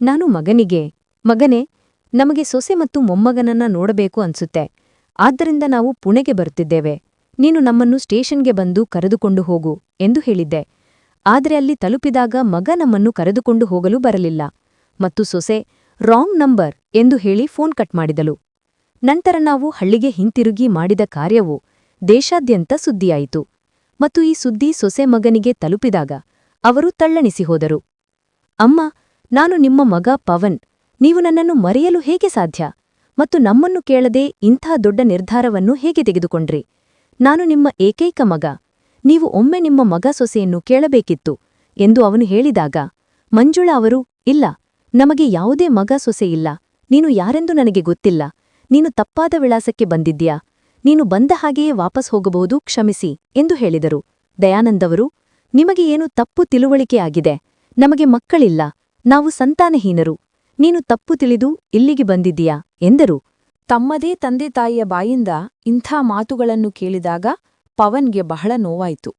ನಾನು ಮಗನಿಗೆ, ಮಗನೇ, ನಮಗೆ ಸೊಸೆ ಮತ್ತು ಮೊಮ್ಮಗನನ್ನ ನೋಡಬೇಕು ಅನ್ಸುತ್ತೆ. ಆದ್ದರಿಂದ ನಾವು ಪುಣೆಗೆ ಬರುತ್ತಿದ್ದೇವೆ ನೀನು ನಮ್ಮನ್ನು ಸ್ಟೇಷನ್ಗೆ ಬಂದು ಕರೆದುಕೊಂಡು ಹೋಗು, ಎಂದು ಹೇಳಿದ್ದೆ. ಆದರೆ ಅಲ್ಲಿ ತಲುಪಿದಾಗ ಮಗ ನಮ್ಮನ್ನು ಕರೆದುಕೊಂಡು ಹೋಗಲು ಬರಲಿಲ್ಲ. ಮತ್ತು ಸೊಸೆ, ರಾಂಗ್ ನಂಬರ್, ಎಂದು ಹೇಳಿ ಫೋನ್ ಕಟ್ ಮಾಡಿದಳು. ನಂತರ ನಾವು ಹಳ್ಳಿಗೆ ಹಿಂತಿರುಗಿ ಮಾಡಿದ ಕಾರ್ಯವು ದೇಶಾದ್ಯಂತ ಸುದ್ದಿಯಾಯಿತು. ಮತ್ತು ಈ ಸುದ್ದಿ ಸೊಸೆ ಮಗನಿಗೆ ತಲುಪಿದಾಗ ಅವರು ತಳ್ಳಣಿಸಿ ಹೋದರು. ಅಮ್ಮ ನಾನು ನಿಮ್ಮ ಮಗ ಪವನ್. ನೀವು ನನ್ನನ್ನು ಮರೆಯಲು ಹೇಗೆ ಸಾಧ್ಯ? ಮತ್ತು ನಮ್ಮನ್ನು ಕೇಳದೆ ಇಂಥ ದೊಡ್ಡ ನಿರ್ಧಾರವನ್ನು ಹೇಗೆ ತೆಗೆದುಕೊಂಡ್ರಿ? ನಾನು ನಿಮ್ಮ ಏಕೈಕ ಮಗ. ನೀವು ಒಮ್ಮೆ ನಿಮ್ಮ ಮಗ ಸೊಸೆಯನ್ನು ಕೇಳಬೇಕಿತ್ತು ಎಂದು ಅವನು ಹೇಳಿದಾಗ, ಮಂಜುಳಾ ಅವರು, ಇಲ್ಲ, ನಮಗೆ ಯಾವುದೇ ಮಗ ಸೊಸೆ ಇಲ್ಲ. ನೀನು ಯಾರೆಂದು ನನಗೆ ಗೊತ್ತಿಲ್ಲ. ನೀನು ತಪ್ಪಾದ ವಿಳಾಸಕ್ಕೆ ಬಂದಿದ್ಯಾ ನೀನು ಬಂದ ಹಾಗೆಯೇ ವಾಪಸ್ ಹೋಗಬಹುದು, ಕ್ಷಮಿಸಿ, ಎಂದು ಹೇಳಿದರು. ದಯಾನಂದವರು ನಿಮಗೆ ಏನು ತಪ್ಪು ತಿಳುವಳಿಕೆಯಾಗಿದೆ ನಮಗೆ ಮಕ್ಕಳಿಲ್ಲ. ನಾವು ಸಂತಾನಹೀನರು. ನೀನು ತಪ್ಪು ತಿಳಿದು ಇಲ್ಲಿಗೆ ಬಂದಿದ್ದೀಯಾ? ಎಂದರು. ತಮ್ಮದೇ ತಂದೆ ತಾಯಿಯ ಬಾಯಿಂದ ಇಂಥ ಮಾತುಗಳನ್ನು ಕೇಳಿದಾಗ ಪವನ್ಗೆ ಬಹಳ ನೋವಾಯಿತು.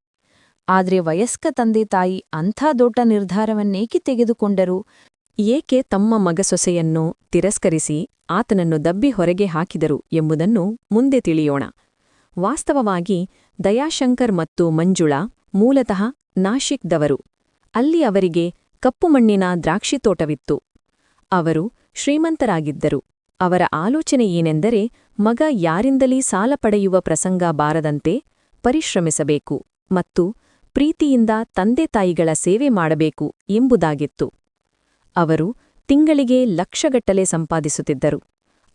ಆದರೆ ವಯಸ್ಕ ತಂದೆ ತಾಯಿ ಅಂಥ ದೊಡ್ಡ ನಿರ್ಧಾರವನ್ನೇಕೆ ತೆಗೆದುಕೊಂಡರು? ಏಕೆ ತಮ್ಮ ಮಗಸೊಸೆಯನ್ನು ತಿರಸ್ಕರಿಸಿ ಆತನನ್ನು ದಬ್ಬಿ ಹೊರಗೆ ಹಾಕಿದರು ಎಂಬುದನ್ನು ಮುಂದೆ ತಿಳಿಯೋಣ. ವಾಸ್ತವವಾಗಿ ದಯಾಶಂಕರ್ ಮತ್ತು ಮಂಜುಳಾ ಮೂಲತಃ ನಾಶಿಕ್ದವರು. ಅಲ್ಲಿ ಅವರಿಗೆ ಕಪ್ಪು ಮಣ್ಣಿನ ದ್ರಾಕ್ಷಿ ತೋಟವಿತ್ತು. ಅವರು ಶ್ರೀಮಂತರಾಗಿದ್ದರು. ಅವರ ಆಲೋಚನೆ ಏನೆಂದರೆ, ಮಗ ಯಾರಿಂದಲೀ ಸಾಲ ಪಡೆಯುವ ಪ್ರಸಂಗ ಬಾರದಂತೆ ಪರಿಶ್ರಮಿಸಬೇಕು ಮತ್ತು ಪ್ರೀತಿಯಿಂದ ತಂದೆ ತಾಯಿಗಳ ಸೇವೆ ಮಾಡಬೇಕು ಎಂಬುದಾಗಿತ್ತು. ಅವರು ತಿಂಗಳಿಗೆ ಲಕ್ಷಗಟ್ಟಲೆ ಸಂಪಾದಿಸುತ್ತಿದ್ದರು.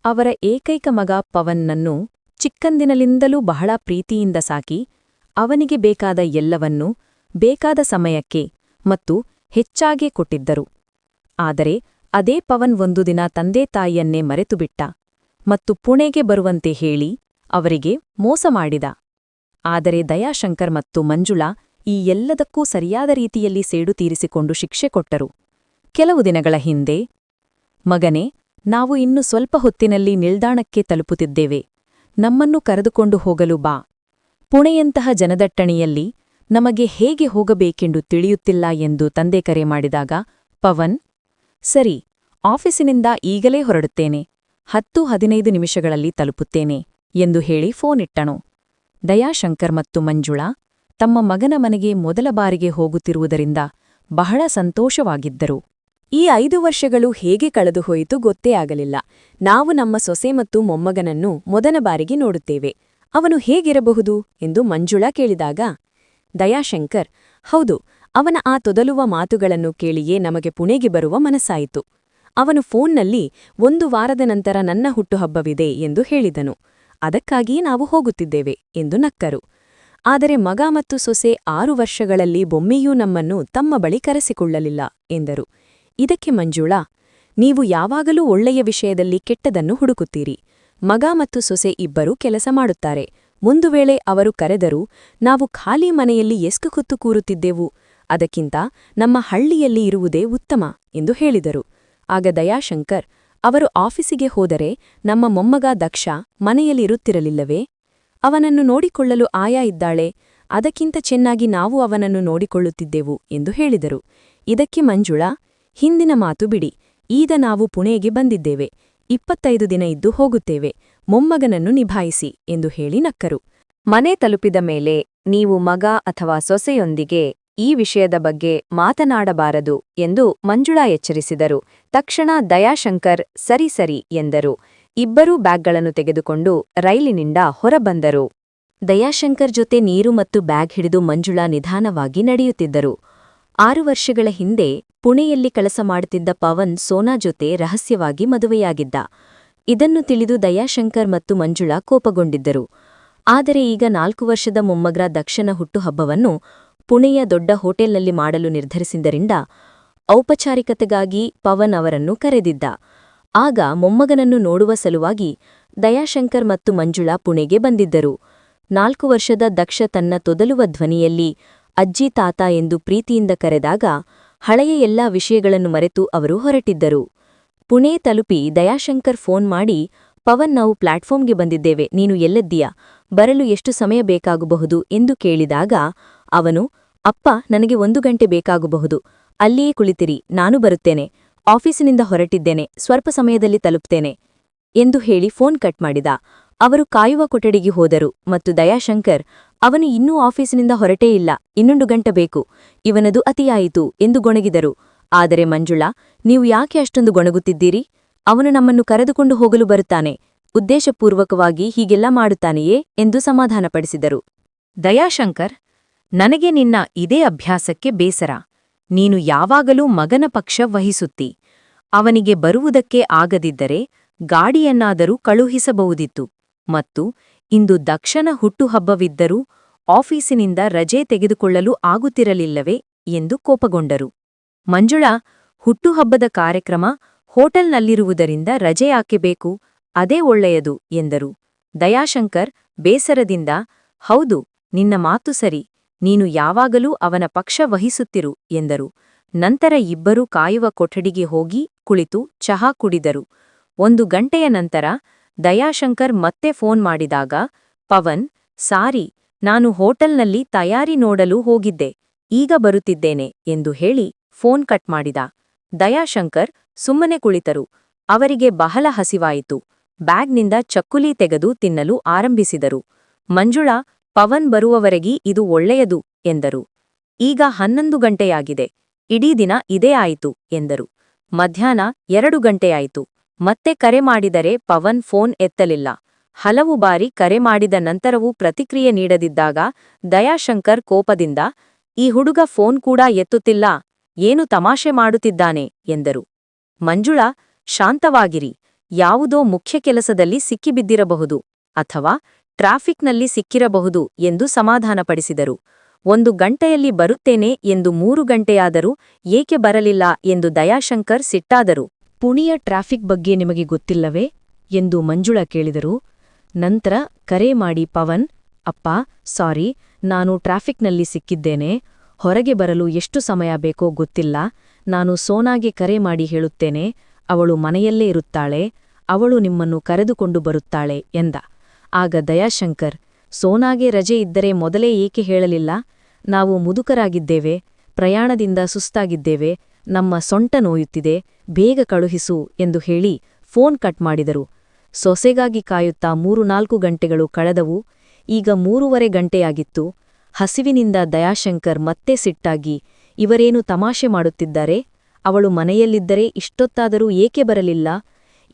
ಅವರ ಏಕೈಕ ಮಗ ಪವನ್ನನ್ನು ಚಿಕ್ಕಂದಿನಲಿಂದಲೂ ಬಹಳ ಪ್ರೀತಿಯಿಂದ ಸಾಕಿ, ಅವನಿಗೆ ಬೇಕಾದ ಎಲ್ಲವನ್ನೂ ಬೇಕಾದ ಸಮಯಕ್ಕೆ ಮತ್ತು ಹೆಚ್ಚಾಗೇ ಕೊಟ್ಟಿದ್ದರು. ಆದರೆ ಅದೇ ಪವನ್ ಒಂದು ದಿನ ತಂದೆ ತಾಯಿಯನ್ನೇ ಮರೆತುಬಿಟ್ಟ ಮತ್ತು ಪುಣೆಗೆ ಬರುವಂತೆ ಹೇಳಿ ಅವರಿಗೆ ಮೋಸ ಮಾಡಿದ. ಆದರೆ ದಯಾಶಂಕರ್ ಮತ್ತು ಮಂಜುಳಾ ಈ ಎಲ್ಲದಕ್ಕೂ ಸರಿಯಾದ ರೀತಿಯಲ್ಲಿ ಸೇಡು ತೀರಿಸಿಕೊಂಡು ಶಿಕ್ಷೆ ಕೊಟ್ಟರು. ಕೆಲವು ದಿನಗಳ ಹಿಂದೆ, ಮಗನೇ, ನಾವು ಇನ್ನು ಸ್ವಲ್ಪ ಹೊತ್ತಿನಲ್ಲಿ ನಿಲ್ದಾಣಕ್ಕೆ ತಲುಪುತ್ತಿದ್ದೇವೆ. ನಮ್ಮನ್ನು ಕರೆದುಕೊಂಡು ಹೋಗಲು ಬಾ. ಪುಣೆಯಂತಹ ಜನದಟ್ಟಣೆಯಲ್ಲಿ ನಮಗೆ ಹೇಗೆ ಹೋಗಬೇಕೆಂದು ತಿಳಿಯುತ್ತಿಲ್ಲ ಎಂದು ತಂದೆ ಕರೆ ಮಾಡಿದಾಗ, ಪವನ್, ಸರಿ, ಆಫೀಸಿನಿಂದ ಈಗಲೇ ಹೊರಡುತ್ತೇನೆ. ಹತ್ತು ಹದಿನೈದು ನಿಮಿಷಗಳಲ್ಲಿ ತಲುಪುತ್ತೇನೆ, ಎಂದು ಹೇಳಿ ಫೋನಿಟ್ಟನು ದಯಾಶಂಕರ್ ಮತ್ತು ಮಂಜುಳಾ ತಮ್ಮ ಮಗನ ಮನೆಗೆ ಮೊದಲ ಬಾರಿಗೆ ಹೋಗುತ್ತಿರುವುದರಿಂದ ಬಹಳ ಸಂತೋಷವಾಗಿದ್ದರು. ಈ ಐದು ವರ್ಷಗಳು ಹೇಗೆ ಕಳೆದುಹೋಯಿತು ಗೊತ್ತೇ ಆಗಲಿಲ್ಲ. ನಾವು ನಮ್ಮ ಸೊಸೆ ಮತ್ತು ಮೊಮ್ಮಗನನ್ನು ಮೊದಲ ಬಾರಿಗೆ ನೋಡುತ್ತೇವೆ. ಅವನು ಹೇಗಿರಬಹುದು? ಎಂದು ಮಂಜುಳಾ ಕೇಳಿದಾಗ ದಯಾಶಂಕರ್, ಹೌದು, ಅವನ ಆ ತೊದಲುವ ಮಾತುಗಳನ್ನು ಕೇಳಿಯೇ ನಮಗೆ ಪುಣೆಗೆ ಬರುವ ಮನಸ್ಸಾಯಿತು. ಅವನು ಫೋನ್ನಲ್ಲಿ, ಒಂದು ವಾರದ ನಂತರ ನನ್ನ ಹುಟ್ಟುಹಬ್ಬವಿದೆ ಎಂದು ಹೇಳಿದನು. ಅದಕ್ಕಾಗಿಯೇ ನಾವು ಹೋಗುತ್ತಿದ್ದೇವೆ ಎಂದು ನಕ್ಕರು. ಆದರೆ ಮಗ ಮತ್ತು ಸೊಸೆ ಆರು ವರ್ಷಗಳಲ್ಲಿ ಬೊಮ್ಮೆಯೂ ನಮ್ಮನ್ನು ತಮ್ಮ ಬಳಿ ಕರೆಸಿಕೊಳ್ಳಲಿಲ್ಲ ಎಂದರು. ಇದಕ್ಕೆ ಮಂಜುಳಾ, ನೀವು ಯಾವಾಗಲೂ ಒಳ್ಳೆಯ ವಿಷಯದಲ್ಲಿ ಕೆಟ್ಟದನ್ನು ಹುಡುಕುತ್ತೀರಿ. ಮಗ ಮತ್ತು ಸೊಸೆ ಇಬ್ಬರೂ ಕೆಲಸ ಮಾಡುತ್ತಾರೆ. ಒಂದು ವೇಳೆ ಅವರು ಕರೆದರೂ, ನಾವು ಖಾಲಿ ಮನೆಯಲ್ಲಿ ಎಸ್ಕು ಕುತ್ತು ಕೂರುತ್ತಿದ್ದೆವು, ಅದಕ್ಕಿಂತ ನಮ್ಮ ಹಳ್ಳಿಯಲ್ಲಿ ಇರುವುದೇ ಉತ್ತಮ ಎಂದು ಹೇಳಿದರು. ಆಗ ದಯಾಶಂಕರ್, ಅವರು ಆಫೀಸಿಗೆ ಹೋದರೆ ನಮ್ಮ ಮೊಮ್ಮಗ ದಕ್ಷ ಮನೆಯಲ್ಲಿರುತ್ತಿರಲಿಲ್ಲವೇ ಅವನನ್ನು ನೋಡಿಕೊಳ್ಳಲು ಆಯಾ ಇದ್ದಾಳೆ, ಅದಕ್ಕಿಂತ ಚೆನ್ನಾಗಿ ನಾವು ಅವನನ್ನು ನೋಡಿಕೊಳ್ಳುತ್ತಿದ್ದೆವು ಎಂದು ಹೇಳಿದರು. ಇದಕ್ಕೆ ಮಂಜುಳಾ, ಹಿಂದಿನ ಮಾತು ಬಿಡಿ, ಈಗ ನಾವು ಪುಣೆಗೆ ಬಂದಿದ್ದೇವೆ, ಇಪ್ಪತ್ತೈದು ದಿನ ಇದ್ದು ಹೋಗುತ್ತೇವೆ ಮೊಮ್ಮಗನನ್ನು ನಿಭಾಯಿಸಿ ಎಂದು ಹೇಳಿ ನಕ್ಕರು. ಮನೆ ತಲುಪಿದ ಮೇಲೆ ನೀವು ಮಗ ಅಥವಾ ಸೊಸೆಯೊಂದಿಗೆ ಈ ವಿಷಯದ ಬಗ್ಗೆ ಮಾತನಾಡಬಾರದು ಎಂದು ಮಂಜುಳಾ ಎಚ್ಚರಿಸಿದರು. ತಕ್ಷಣ ದಯಾಶಂಕರ್, ಸರಿ ಸರಿ ಎಂದರು. ಇಬ್ಬರೂ ಬ್ಯಾಗ್ಗಳನ್ನು ತೆಗೆದುಕೊಂಡು ರೈಲಿನಿಂದ ಹೊರಬಂದರು. ದಯಾಶಂಕರ್ ಜೊತೆ ನೀರು ಮತ್ತು ಬ್ಯಾಗ್ ಹಿಡಿದು ಮಂಜುಳಾ ನಿಧಾನವಾಗಿ ನಡೆಯುತ್ತಿದ್ದರು. ಆರು ವರ್ಷಗಳ ಹಿಂದೆ ಪುಣೆಯಲ್ಲಿ ಕೆಲಸ ಮಾಡುತ್ತಿದ್ದ ಪವನ್ ಸೋನಾ ಜೊತೆ ರಹಸ್ಯವಾಗಿ ಮದುವೆಯಾಗಿದ್ದ. ಇದನ್ನು ತಿಳಿದು ದಯಾಶಂಕರ್ ಮತ್ತು ಮಂಜುಳಾ ಕೋಪಗೊಂಡಿದ್ದರು. ಆದರೆ ಈಗ ನಾಲ್ಕು ವರ್ಷದ ಮೊಮ್ಮಗ್ರ ದಕ್ಷನ ಹುಟ್ಟುಹಬ್ಬವನ್ನು ಪುಣೆಯ ದೊಡ್ಡ ಹೋಟೆಲ್ನಲ್ಲಿ ಮಾಡಲು ನಿರ್ಧರಿಸಿದ್ದರಿಂದ ಔಪಚಾರಿಕತೆಗಾಗಿ ಪವನ್ ಅವರನ್ನು ಕರೆದಿದ್ದ. ಆಗ ಮೊಮ್ಮಗನನ್ನು ನೋಡುವ ಸಲುವಾಗಿ ದಯಾಶಂಕರ್ ಮತ್ತು ಮಂಜುಳಾ ಪುಣೆಗೆ ಬಂದಿದ್ದರು. ನಾಲ್ಕು ವರ್ಷದ ದಕ್ಷ ತನ್ನ ತೊದಲುವ ಧ್ವನಿಯಲ್ಲಿ ಅಜ್ಜಿ ತಾತ ಎಂದು ಪ್ರೀತಿಯಿಂದ ಕರೆದಾಗ ಹಳೆಯ ಎಲ್ಲಾ ವಿಷಯಗಳನ್ನು ಮರೆತು ಅವರು ಹೊರಟಿದ್ದರು. ಪುಣೆ ತಲುಪಿ ದಯಾಶಂಕರ್ ಫೋನ್ ಮಾಡಿ, ಪವನ್, ನಾವು ಪ್ಲಾಟ್ಫಾರ್ಮ್ಗೆ ಬಂದಿದ್ದೇವೆ, ನೀನು ಎಲ್ಲೆದ್ದೀಯಾ? ಬರಲು ಎಷ್ಟು ಸಮಯ ಬೇಕಾಗಬಹುದು? ಎಂದು ಕೇಳಿದಾಗ, ಅವನು, ಅಪ್ಪ, ನನಗೆ ಒಂದು ಗಂಟೆ ಬೇಕಾಗಬಹುದು. ಅಲ್ಲಿಯೇ ಕುಳಿತಿರಿ, ನಾನು ಬರುತ್ತೇನೆ. ಆಫೀಸಿನಿಂದ ಹೊರಟಿದ್ದೇನೆ, ಸ್ವಲ್ಪ ಸಮಯದಲ್ಲಿ ತಲುಪ್ತೇನೆ ಎಂದು ಹೇಳಿ ಫೋನ್ ಕಟ್ ಮಾಡಿದ. ಅವರು ಕಾಯುವ ಕೊಠಡಿಗೆ ಹೋದರು ಮತ್ತು ದಯಾಶಂಕರ್, ಅವನು ಇನ್ನೂ ಆಫೀಸಿನಿಂದ ಹೊರಟೇ ಇಲ್ಲ, ಇನ್ನೊಂದು ಗಂಟೆ ಬೇಕು, ಇವನದು ಅತಿಯಾಯಿತು ಎಂದು ಗೊಣಗಿದರು. ಆದರೆ ಮಂಜುಳಾ, ನೀವು ಯಾಕೆ ಅಷ್ಟೊಂದು ಗೊಣಗುತ್ತಿದ್ದೀರಿ? ಅವನು ನಮ್ಮನ್ನು ಕರೆದುಕೊಂಡು ಹೋಗಲು ಬರುತ್ತಾನೆ, ಉದ್ದೇಶಪೂರ್ವಕವಾಗಿ ಹೀಗೆಲ್ಲ ಮಾಡುತ್ತಾನೆಯೇ ಎಂದು ಸಮಾಧಾನಪಡಿಸಿದರು. ದಯಾಶಂಕರ್, ನನಗೆ ನಿನ್ನ ಇದೇ ಅಭ್ಯಾಸಕ್ಕೆ ಬೇಸರ, ನೀನು ಯಾವಾಗಲೂ ಮಗನ ಪಕ್ಷ ವಹಿಸುತ್ತಿ, ಅವನಿಗೆ ಬರುವುದಕ್ಕೆ ಆಗದಿದ್ದರೆ ಗಾಡಿಯನ್ನಾದರೂ ಕಳುಹಿಸಬಹುದಿತ್ತು, ಮತ್ತು ಇಂದು ದಕ್ಷನ ಹುಟ್ಟುಹಬ್ಬವಿದ್ದರೂ ಆಫೀಸಿನಿಂದ ರಜೆ ತೆಗೆದುಕೊಳ್ಳಲು ಆಗುತ್ತಿರಲಿಲ್ಲವೇ ಎಂದು ಕೋಪಗೊಂಡರು. ಮಂಜುಳಾ, ಹುಟ್ಟುಹಬ್ಬದ ಕಾರ್ಯಕ್ರಮ ಹೋಟೆಲ್ನಲ್ಲಿರುವುದರಿಂದ ರಜೆ ಹಾಕಿಬೇಕು, ಅದೇ ಒಳ್ಳೆಯದು, ಎಂದರು. ದಯಾಶಂಕರ್, ಬೇಸರದಿಂದ, ಹೌದು, ನಿನ್ನ ಮಾತು ಸರಿ, ನೀನು ಯಾವಾಗಲೂ ಅವನ ಪಕ್ಷ ವಹಿಸುತ್ತಿರು, ಎಂದರು. ನಂತರ ಇಬ್ಬರೂ ಕಾಯುವ ಕೊಠಡಿಗೆ ಹೋಗಿ ಕುಳಿತು ಚಹಾ ಕುಡಿದರು. ಒಂದು ಗಂಟೆಯ ನಂತರ ದಯಾಶಂಕರ್ ಮತ್ತೆ ಫೋನ್ ಮಾಡಿದಾಗ, ಪವನ್, ಸಾರಿ, ನಾನು ಹೋಟೆಲ್ನಲ್ಲಿ ತಯಾರಿ ನೋಡಲು ಹೋಗಿದ್ದೆ, ಈಗ ಬರುತ್ತಿದ್ದೇನೆ, ಎಂದು ಹೇಳಿ ಫೋನ್ ಕಟ್ ಮಾಡಿದ. ದಯಾಶಂಕರ್ ಸುಮ್ಮನೆ ಕುಳಿತರು. ಅವರಿಗೆ ಬಹಳ ಹಸಿವಾಯಿತು. ಬ್ಯಾಗ್ನಿಂದ ಚಕ್ಕುಲಿ ತೆಗೆದು ತಿನ್ನಲು ಆರಂಭಿಸಿದರು. ಮಂಜುಳಾ, ಪವನ್ ಬರುವವರೆಗೆ ಇದು ಒಳ್ಳೆಯದು, ಎಂದರು. ಈಗ ಹನ್ನೊಂದು ಗಂಟೆಯಾಗಿದೆ. ಇಡೀ ದಿನ ಇದೇ ಆಯಿತು, ಎಂದರು. ಮಧ್ಯಾಹ್ನ ಎರಡು ಗಂಟೆಯಾಯಿತು. ಮತ್ತೆ ಕರೆ ಮಾಡಿದರೆ ಪವನ್ ಫೋನ್ ಎತ್ತಲಿಲ್ಲ. ಹಲವು ಬಾರಿ ಕರೆ ಮಾಡಿದ ನಂತರವೂ ಪ್ರತಿಕ್ರಿಯೆ ನೀಡದಿದ್ದಾಗ ದಯಾಶಂಕರ್ ಕೋಪದಿಂದ, ಈ ಹುಡುಗ ಫೋನ್ ಕೂಡ ಎತ್ತುತ್ತಿಲ್ಲ ಏನು ತಮಾಷೆ ಮಾಡುತ್ತಿದ್ದಾನೆ? ಎಂದರು. ಮಂಜುಳಾ, ಶಾಂತವಾಗಿರಿ. ಯಾವುದೋ ಮುಖ್ಯ ಕೆಲಸದಲ್ಲಿ ಸಿಕ್ಕಿಬಿದ್ದಿರಬಹುದು ಅಥವಾ ಟ್ರಾಫಿಕ್ನಲ್ಲಿ ಸಿಕ್ಕಿರಬಹುದು ಎಂದು ಸಮಾಧಾನಪಡಿಸಿದರು. ಒಂದು ಗಂಟೆಯಲ್ಲಿ ಬರುತ್ತೇನೆ ಎಂದು ಮೂರು ಗಂಟೆಯಾದರೂ ಏಕೆ ಬರಲಿಲ್ಲ ಎಂದು ದಯಾಶಂಕರ್ ಸಿಟ್ಟಾದರು. ಪುಣಿಯ ಟ್ರಾಫಿಕ್ ಬಗ್ಗೆ ನಿಮಗೆ ಗೊತ್ತಿಲ್ಲವೇ? ಎಂದು ಮಂಜುಳ ಕೇಳಿದರು. ನಂತರ, ಕರೆ ಮಾಡಿ ಪವನ್, ಅಪ್ಪ, ಸಾರಿ, ನಾನು ಟ್ರಾಫಿಕ್ನಲ್ಲಿ ಸಿಕ್ಕಿದ್ದೇನೆ. ಹೊರಗೆ ಬರಲು ಎಷ್ಟು ಸಮಯ ಬೇಕೋ ಗೊತ್ತಿಲ್ಲ. ನಾನು ಸೋನಾಗೆ ಕರೆ ಮಾಡಿ ಹೇಳುತ್ತೇನೆ, ಅವಳು ಮನೆಯಲ್ಲೇ ಇರುತ್ತಾಳೆ, ಅವಳು ನಿಮ್ಮನ್ನು ಕರೆದುಕೊಂಡು ಬರುತ್ತಾಳೆ ಎಂದ. ಆಗ ದಯಾಶಂಕರ್, ಸೋನಾಗೆ ರಜೆ ಇದ್ದರೆ ಮೊದಲೇ ಏಕೆ ಹೇಳಲಿಲ್ಲ? ನಾವು ಮುದುಕರಾಗಿದ್ದೇವೆ, ಪ್ರಯಾಣದಿಂದ ಸುಸ್ತಾಗಿದ್ದೇವೆ, ನಮ್ಮ ಸೊಂಟ ನೋಯುತ್ತಿದೆ, ಬೇಗ ಕಳುಹಿಸು ಎಂದು ಹೇಳಿ ಫೋನ್ ಕಟ್ ಮಾಡಿದರು. ಸೊಸೆಗಾಗಿ ಕಾಯುತ್ತಾ ಮೂರು ನಾಲ್ಕು ಗಂಟೆಗಳು ಕಳೆದವು, ಈಗ ಮೂರುವರೆ ಗಂಟೆಯಾಗಿತ್ತು. ಹಸಿವಿನಿಂದ ದಯಾಶಂಕರ್ ಮತ್ತೆ ಸಿಟ್ಟಾಗಿ, ಇವರೇನು ತಮಾಷೆ ಮಾಡುತ್ತಿದ್ದಾರೆ? ಅವಳು ಮನೆಯಲ್ಲಿದ್ದರೆ ಇಷ್ಟೊತ್ತಾದರೂ ಏಕೆ ಬರಲಿಲ್ಲ?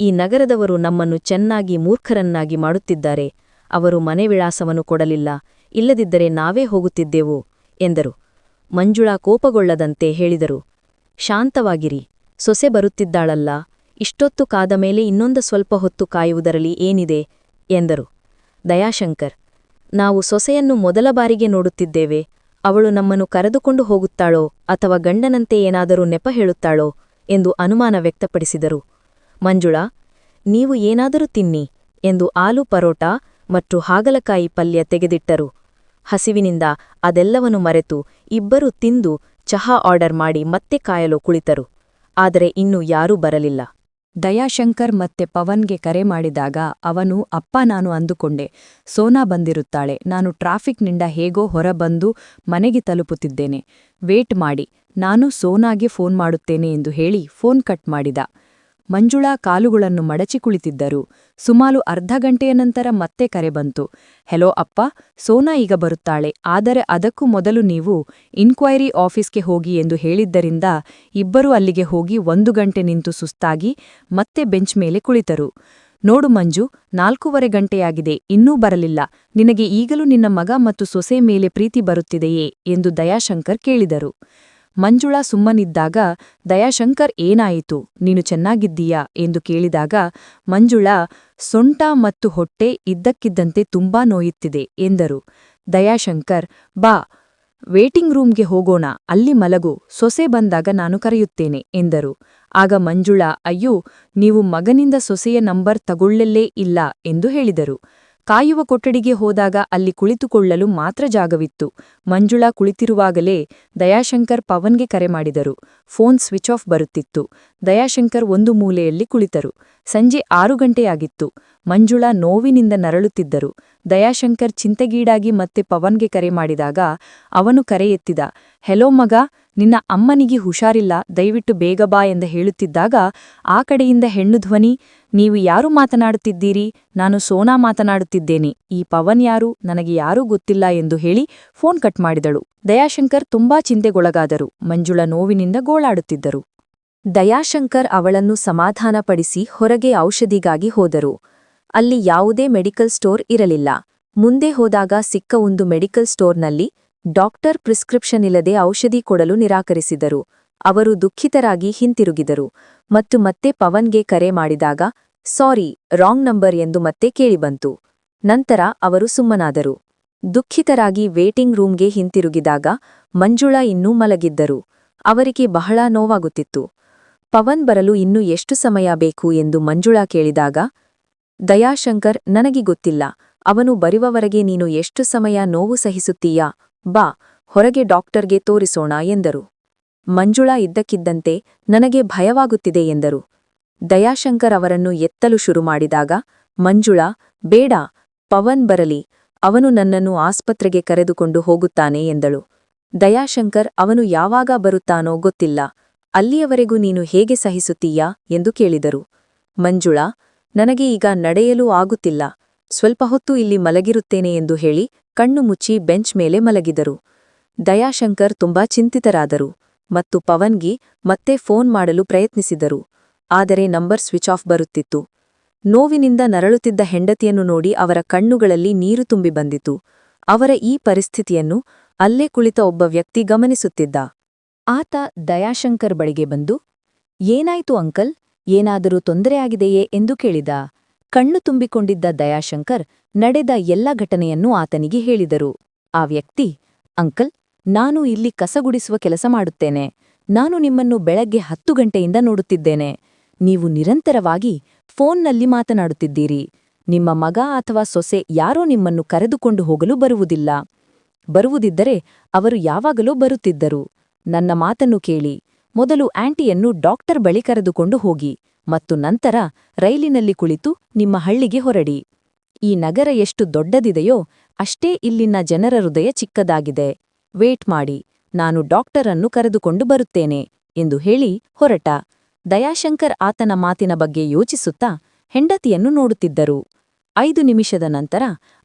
ಈ ನಗರದವರು ನಮ್ಮನ್ನು ಚೆನ್ನಾಗಿ ಮೂರ್ಖರನ್ನಾಗಿ ಮಾಡುತ್ತಿದ್ದಾರೆ. ಅವರು ಮನೆ ವಿಳಾಸವನ್ನು ಕೊಡಲಿಲ್ಲ. ಇಲ್ಲದಿದ್ದರೆ ನಾವೇ ಹೋಗುತ್ತಿದ್ದೆವು, ಎಂದರು. ಮಂಜುಳಾ ಕೋಪಗೊಳ್ಳದಂತೆ ಹೇಳಿದರು. ಶಾಂತವಾಗಿರಿ. ಸೊಸೆ ಬರುತ್ತಿದ್ದಾಳಲ್ಲ. ಇಷ್ಟೊತ್ತು ಕಾದ ಮೇಲೆ ಇನ್ನೊಂದು ಸ್ವಲ್ಪ ಹೊತ್ತು ಕಾಯುವುದರಲ್ಲಿ ಏನಿದೆ? ಎಂದರು. ದಯಾಶಂಕರ್ ನಾವು ಸೊಸೆಯನ್ನು ಮೊದಲ ಬಾರಿಗೆ ನೋಡುತ್ತಿದ್ದೇವೆ. ಅವಳು ನಮ್ಮನ್ನು ಕರೆದುಕೊಂಡು ಹೋಗುತ್ತಾಳೋ ಅಥವಾ ಗಂಡನಂತೆ ಏನಾದರೂ ನೆಪ ಹೇಳುತ್ತಾಳೋ ಎಂದು ಅನುಮಾನ ವ್ಯಕ್ತಪಡಿಸಿದರು. ಮಂಜುಳಾ, ನೀವು ಏನಾದರೂ ತಿನ್ನಿ ಎಂದು ಆಲೂ ಪರೋಟ ಮತ್ತು ಹಾಗಲಕಾಯಿ ಪಲ್ಯ ತೆಗೆದಿಟ್ಟರು. ಹಸಿವಿನಿಂದ ಅದೆಲ್ಲವನ್ನು ಮರೆತು ಇಬ್ಬರು ತಿಂದು ಚಹಾ ಆರ್ಡರ್ ಮಾಡಿ ಮತ್ತೆ ಕಾಯಲು ಕುಳಿತರು. ಆದರೆ ಇನ್ನೂ ಯಾರೂ ಬರಲಿಲ್ಲ. ದಯಾಶಂಕರ್ ಮತ್ತೆ ಪವನ್ಗೆ ಕರೆ ಮಾಡಿದಾಗ ಅವನು, ಅಪ್ಪ, ನಾನು ಅಂದುಕೊಂಡೆ. ಸೋನಾ ಬಂದಿರುತ್ತಾಳೆ. ನಾನು ಟ್ರಾಫಿಕ್ನಿಂದ ಹೇಗೋ ಹೊರಬಂದು ಮನೆಗೆ ತಲುಪುತ್ತಿದ್ದೇನೆ. ವೇಟ್ ಮಾಡಿ. ನಾನು ಸೋನಾಗೆ ಫೋನ್ ಮಾಡುತ್ತೇನೆ ಎಂದು ಹೇಳಿ ಫೋನ್ ಕಟ್ ಮಾಡಿದ. ಮಂಜುಳಾ ಕಾಲುಗಳನ್ನು ಮಡಚಿ ಕುಳಿತಿದ್ದರು. ಸುಮಾರು ಅರ್ಧ ಗಂಟೆಯ ನಂತರ ಮತ್ತೆ ಕರೆ ಬಂತು. ಹೆಲೋ ಅಪ್ಪ, ಸೋನಾ ಈಗ ಬರುತ್ತಾಳೆ. ಆದರೆ ಅದಕ್ಕೂ ಮೊದಲು ನೀವು ಇನ್ಕ್ವೈರಿ ಆಫೀಸ್ಗೆ ಹೋಗಿ ಎಂದು ಹೇಳಿದ್ದರಿಂದ ಇಬ್ಬರೂ ಅಲ್ಲಿಗೆ ಹೋಗಿ ಒಂದು ಗಂಟೆ ನಿಂತು ಸುಸ್ತಾಗಿ ಮತ್ತೆ ಬೆಂಚ್ ಮೇಲೆ ಕುಳಿತರು. ನೋಡು ಮಂಜು, ನಾಲ್ಕೂವರೆ ಗಂಟೆಯಾಗಿದೆ. ಇನ್ನೂ ಬರಲಿಲ್ಲ. ನಿನಗೆ ಈಗಲೂ ನಿನ್ನ ಮಗ ಮತ್ತು ಸೊಸೆ ಮೇಲೆ ಪ್ರೀತಿ ಬರುತ್ತಿದೆಯೇ? ಎಂದು ದಯಾಶಂಕರ್ ಕೇಳಿದರು. ಮಂಜುಳಾ ಸುಮ್ಮನಿದ್ದಾಗ, ದಯಾಶಂಕರ್ ಏನಾಯಿತು? ನೀನು ಚೆನ್ನಾಗಿದ್ದೀಯಾ? ಎಂದು ಕೇಳಿದಾಗ, ಮಂಜುಳಾ, ಸೊಂಟ ಮತ್ತು ಹೊಟ್ಟೆ ಇದ್ದಕ್ಕಿದ್ದಂತೆ ತುಂಬಾ ನೋಯುತ್ತಿದೆ, ಎಂದರು. ದಯಾಶಂಕರ್, ಬಾ, ವೇಟಿಂಗ್ ರೂಮ್ಗೆ ಹೋಗೋಣ, ಅಲ್ಲಿ ಮಲಗು, ಸೊಸೆ ಬಂದಾಗ ನಾನು ಕರೆಯುತ್ತೇನೆ, ಎಂದರು. ಆಗ ಮಂಜುಳಾ, ಅಯ್ಯೋ, ನೀವು ಮಗನಿಂದ ಸೊಸೆಯ ನಂಬರ್ ತಗೊಳ್ಳಲೇ ಇಲ್ಲ, ಎಂದು ಹೇಳಿದರು. ಕಾಯುವ ಕೊಠಡಿಗೆ ಹೋದಾಗ ಅಲ್ಲಿ ಕುಳಿತುಕೊಳ್ಳಲು ಮಾತ್ರ ಜಾಗವಿತ್ತು. ಮಂಜುಳಾ ಕುಳಿತಿರುವಾಗಲೇ ದಯಾಶಂಕರ್ ಪವನ್ಗೆ ಕರೆ ಮಾಡಿದರು. ಫೋನ್ ಸ್ವಿಚ್ ಆಫ್ ಬರುತ್ತಿತ್ತು. ದಯಾಶಂಕರ್ ಒಂದು ಮೂಲೆಯಲ್ಲಿ ಕುಳಿತರು. ಸಂಜೆ ಆರು ಗಂಟೆಯಾಗಿತ್ತು. ಮಂಜುಳಾ ನೋವಿನಿಂದ ನರಳುತ್ತಿದ್ದರು. ದಯಾಶಂಕರ್ ಚಿಂತೆಗೀಡಾಗಿ ಮತ್ತೆ ಪವನ್ಗೆ ಕರೆ ಮಾಡಿದಾಗ ಅವನು ಕರೆ ಎತ್ತಿದ, ಹೆಲೋ ಮಗ ನಿನ್ನ ಅಮ್ಮನಿಗೆ ಹುಷಾರಿಲ್ಲ, ದಯವಿಟ್ಟು ಬೇಗ ಬಾ ಎಂದು ಹೇಳುತ್ತಿದ್ದಾಗ, ಆ ಕಡೆಯಿಂದ ಹೆಣ್ಣು ಧ್ವನಿ, ನೀವು ಯಾರು ಮಾತನಾಡುತ್ತಿದ್ದೀರಿ? ನಾನು ಸೋನಾ ಮಾತನಾಡುತ್ತಿದ್ದೇನೆ. ಈ ಪವನ್ ಯಾರು? ನನಗೆ ಯಾರೂ ಗೊತ್ತಿಲ್ಲ ಎಂದು ಹೇಳಿ ಫೋನ್ ಕಟ್ ಮಾಡಿದಳು. ದಯಾಶಂಕರ್ ತುಂಬಾ ಚಿಂತೆಗೊಳಗಾದರು. ಮಂಜುಳ ನೋವಿನಿಂದ ಗೋಳಾಡುತ್ತಿದ್ದರು. ದಯಾಶಂಕರ್ ಅವಳನ್ನು ಸಮಾಧಾನಪಡಿಸಿ ಹೊರಗೆ ಔಷಧಿಗಾಗಿ ಹೋದರು. ಅಲ್ಲಿ ಯಾವುದೇ ಮೆಡಿಕಲ್ ಸ್ಟೋರ್ ಇರಲಿಲ್ಲ. ಮುಂದೆ ಹೋದಾಗ ಸಿಕ್ಕ ಒಂದು ಮೆಡಿಕಲ್ ಸ್ಟೋರ್ನಲ್ಲಿ ಡಾಕ್ಟರ್ ಪ್ರಿಸ್ಕ್ರಿಪ್ಷನ್ ಇಲ್ಲದೆ ಔಷಧಿ ಕೊಡಲು ನಿರಾಕರಿಸಿದರು. ಅವರು ದುಃಖಿತರಾಗಿ ಹಿಂತಿರುಗಿದರು ಮತ್ತು ಮತ್ತೆ ಪವನ್ಗೆ ಕರೆ ಮಾಡಿದಾಗ, ಸಾರಿ, ರಾಂಗ್ ನಂಬರ್ ಎಂದು ಮತ್ತೆ ಕೇಳಿಬಂತು. ನಂತರ ಅವರು ಸುಮ್ಮನಾದರು. ದುಃಖಿತರಾಗಿ ವೇಟಿಂಗ್ ರೂಮ್ಗೆ ಹಿಂತಿರುಗಿದಾಗ, ಮಂಜುಳಾ ಇನ್ನೂ ಮಲಗಿದ್ದರು. ಅವರಿಗೆ ಬಹಳ ನೋವಾಗುತ್ತಿತ್ತು. ಪವನ್ ಬರಲು ಇನ್ನೂ ಎಷ್ಟು ಸಮಯ ಬೇಕು ಎಂದು ಮಂಜುಳಾ ಕೇಳಿದಾಗ, ದಯಾಶಂಕರ್, ನನಗೆ ಗೊತ್ತಿಲ್ಲ. ಅವನು ಬರುವವರೆಗೆ ನೀನು ಎಷ್ಟು ಸಮಯ ನೋವು ಸಹಿಸುತ್ತೀಯಾ? ಬಾ, ಹೊರಗೆ ಡಾಕ್ಟರ್ಗೆ ತೋರಿಸೋಣ ಎಂದರು. ಮಂಜುಳಾ ಇದ್ದಕ್ಕಿದ್ದಂತೆ ನನಗೆ ಭಯವಾಗುತ್ತಿದೆ ಎಂದರು. ದಯಾಶಂಕರ್ ಅವರನ್ನು ಎತ್ತಲು ಶುರು ಮಾಡಿದಾಗ, ಮಂಜುಳಾ, ಬೇಡ, ಪವನ್ ಬರಲಿ, ಅವನು ನನ್ನನ್ನು ಆಸ್ಪತ್ರೆಗೆ ಕರೆದುಕೊಂಡು ಹೋಗುತ್ತಾನೆ ಎಂದಳು. ದಯಾಶಂಕರ್, ಅವನು ಯಾವಾಗ ಬರುತ್ತಾನೋ ಗೊತ್ತಿಲ್ಲ, ಅಲ್ಲಿಯವರೆಗೂ ನೀನು ಹೇಗೆ ಸಹಿಸುತ್ತೀಯಾ ಎಂದು ಕೇಳಿದರು. ಮಂಜುಳಾ, ನನಗೆ ಈಗ ನಡೆಯಲೂ ಆಗುತ್ತಿಲ್ಲ, ಸ್ವಲ್ಪ ಹೊತ್ತು ಇಲ್ಲಿ ಮಲಗಿರುತ್ತೇನೆ ಎಂದು ಹೇಳಿ ಕಣ್ಣು ಮುಚ್ಚಿ ಬೆಂಚ್ ಮೇಲೆ ಮಲಗಿದರು. ದಯಾಶಂಕರ್ ತುಂಬಾ ಚಿಂತಿತರಾದರು ಮತ್ತು ಪವನ್ಗೆ ಮತ್ತೆ ಫೋನ್ ಮಾಡಲು ಪ್ರಯತ್ನಿಸಿದರು. ಆದರೆ ನಂಬರ್ ಸ್ವಿಚ್ ಆಫ್ ಬರುತ್ತಿತ್ತು. ನೋವಿನಿಂದ ನರಳುತ್ತಿದ್ದ ಹೆಂಡತಿಯನ್ನು ನೋಡಿ ಅವರ ಕಣ್ಣುಗಳಲ್ಲಿ ನೀರು ತುಂಬಿ ಬಂದಿತು. ಅವರ ಈ ಪರಿಸ್ಥಿತಿಯನ್ನು ಅಲ್ಲೇ ಕುಳಿತ ಒಬ್ಬ ವ್ಯಕ್ತಿ ಗಮನಿಸುತ್ತಿದ್ದ. ಆತ ದಯಾಶಂಕರ್ ಬಳಿಗೆ ಬಂದು, ಏನಾಯ್ತು ಅಂಕಲ್? ಏನಾದರೂ ತೊಂದರೆಯಾಗಿದೆಯೇ? ಎಂದು ಕೇಳಿದ. ಕಣ್ಣು ತುಂಬಿಕೊಂಡಿದ್ದ ದಯಾಶಂಕರ್ ನಡೆದ ಎಲ್ಲ ಘಟನೆಯನ್ನು ಆತನಿಗೆ ಹೇಳಿದರು. ಆ ವ್ಯಕ್ತಿ, ಅಂಕಲ್, ನಾನು ಇಲ್ಲಿ ಕಸಗುಡಿಸುವ ಕೆಲಸ ಮಾಡುತ್ತೇನೆ. ನಾನು ನಿಮ್ಮನ್ನು ಬೆಳಗ್ಗೆ ಹತ್ತು ಗಂಟೆಯಿಂದ ನೋಡುತ್ತಿದ್ದೇನೆ. ನೀವು ನಿರಂತರವಾಗಿ ಫೋನ್ನಲ್ಲಿ ಮಾತನಾಡುತ್ತಿದ್ದೀರಿ. ನಿಮ್ಮ ಮಗ ಅಥವಾ ಸೊಸೆ ಯಾರೋ ನಿಮ್ಮನ್ನು ಕರೆದುಕೊಂಡು ಹೋಗಲು ಬರುವುದಿಲ್ಲ. ಬರುವುದಿದ್ದರೆ ಅವರು ಯಾವಾಗಲೂ ಬರುತ್ತಿದ್ದರು. ನನ್ನ ಮಾತನ್ನು ಕೇಳಿ, ಮೊದಲು ಆಂಟಿಯನ್ನು ಡಾಕ್ಟರ್ ಬಳಿ ಕರೆದುಕೊಂಡು ಹೋಗಿ. ಮತ್ತು ನಂತರ ರೈಲಿನಲ್ಲಿ ಕುಳಿತು ನಿಮ್ಮ ಹಳ್ಳಿಗೆ ಹೊರಡಿ. ಈ ನಗರ ಎಷ್ಟು ದೊಡ್ಡದಿದೆಯೋ ಅಷ್ಟೇ ಇಲ್ಲಿನ ಜನರ ಹೃದಯ ಚಿಕ್ಕದಾಗಿದೆ. ವೇಟ್ ಮಾಡಿ, ನಾನು ಡಾಕ್ಟರನ್ನು ಕರೆದುಕೊಂಡು ಬರುತ್ತೇನೆ ಎಂದು ಹೇಳಿ ಹೊರಟ. ದಯಾಶಂಕರ್ ಆತನ ಮಾತಿನ ಬಗ್ಗೆ ಯೋಚಿಸುತ್ತಾ ಹೆಂಡತಿಯನ್ನು ನೋಡುತ್ತಿದ್ದರು. ಐದು ನಿಮಿಷದ ನಂತರ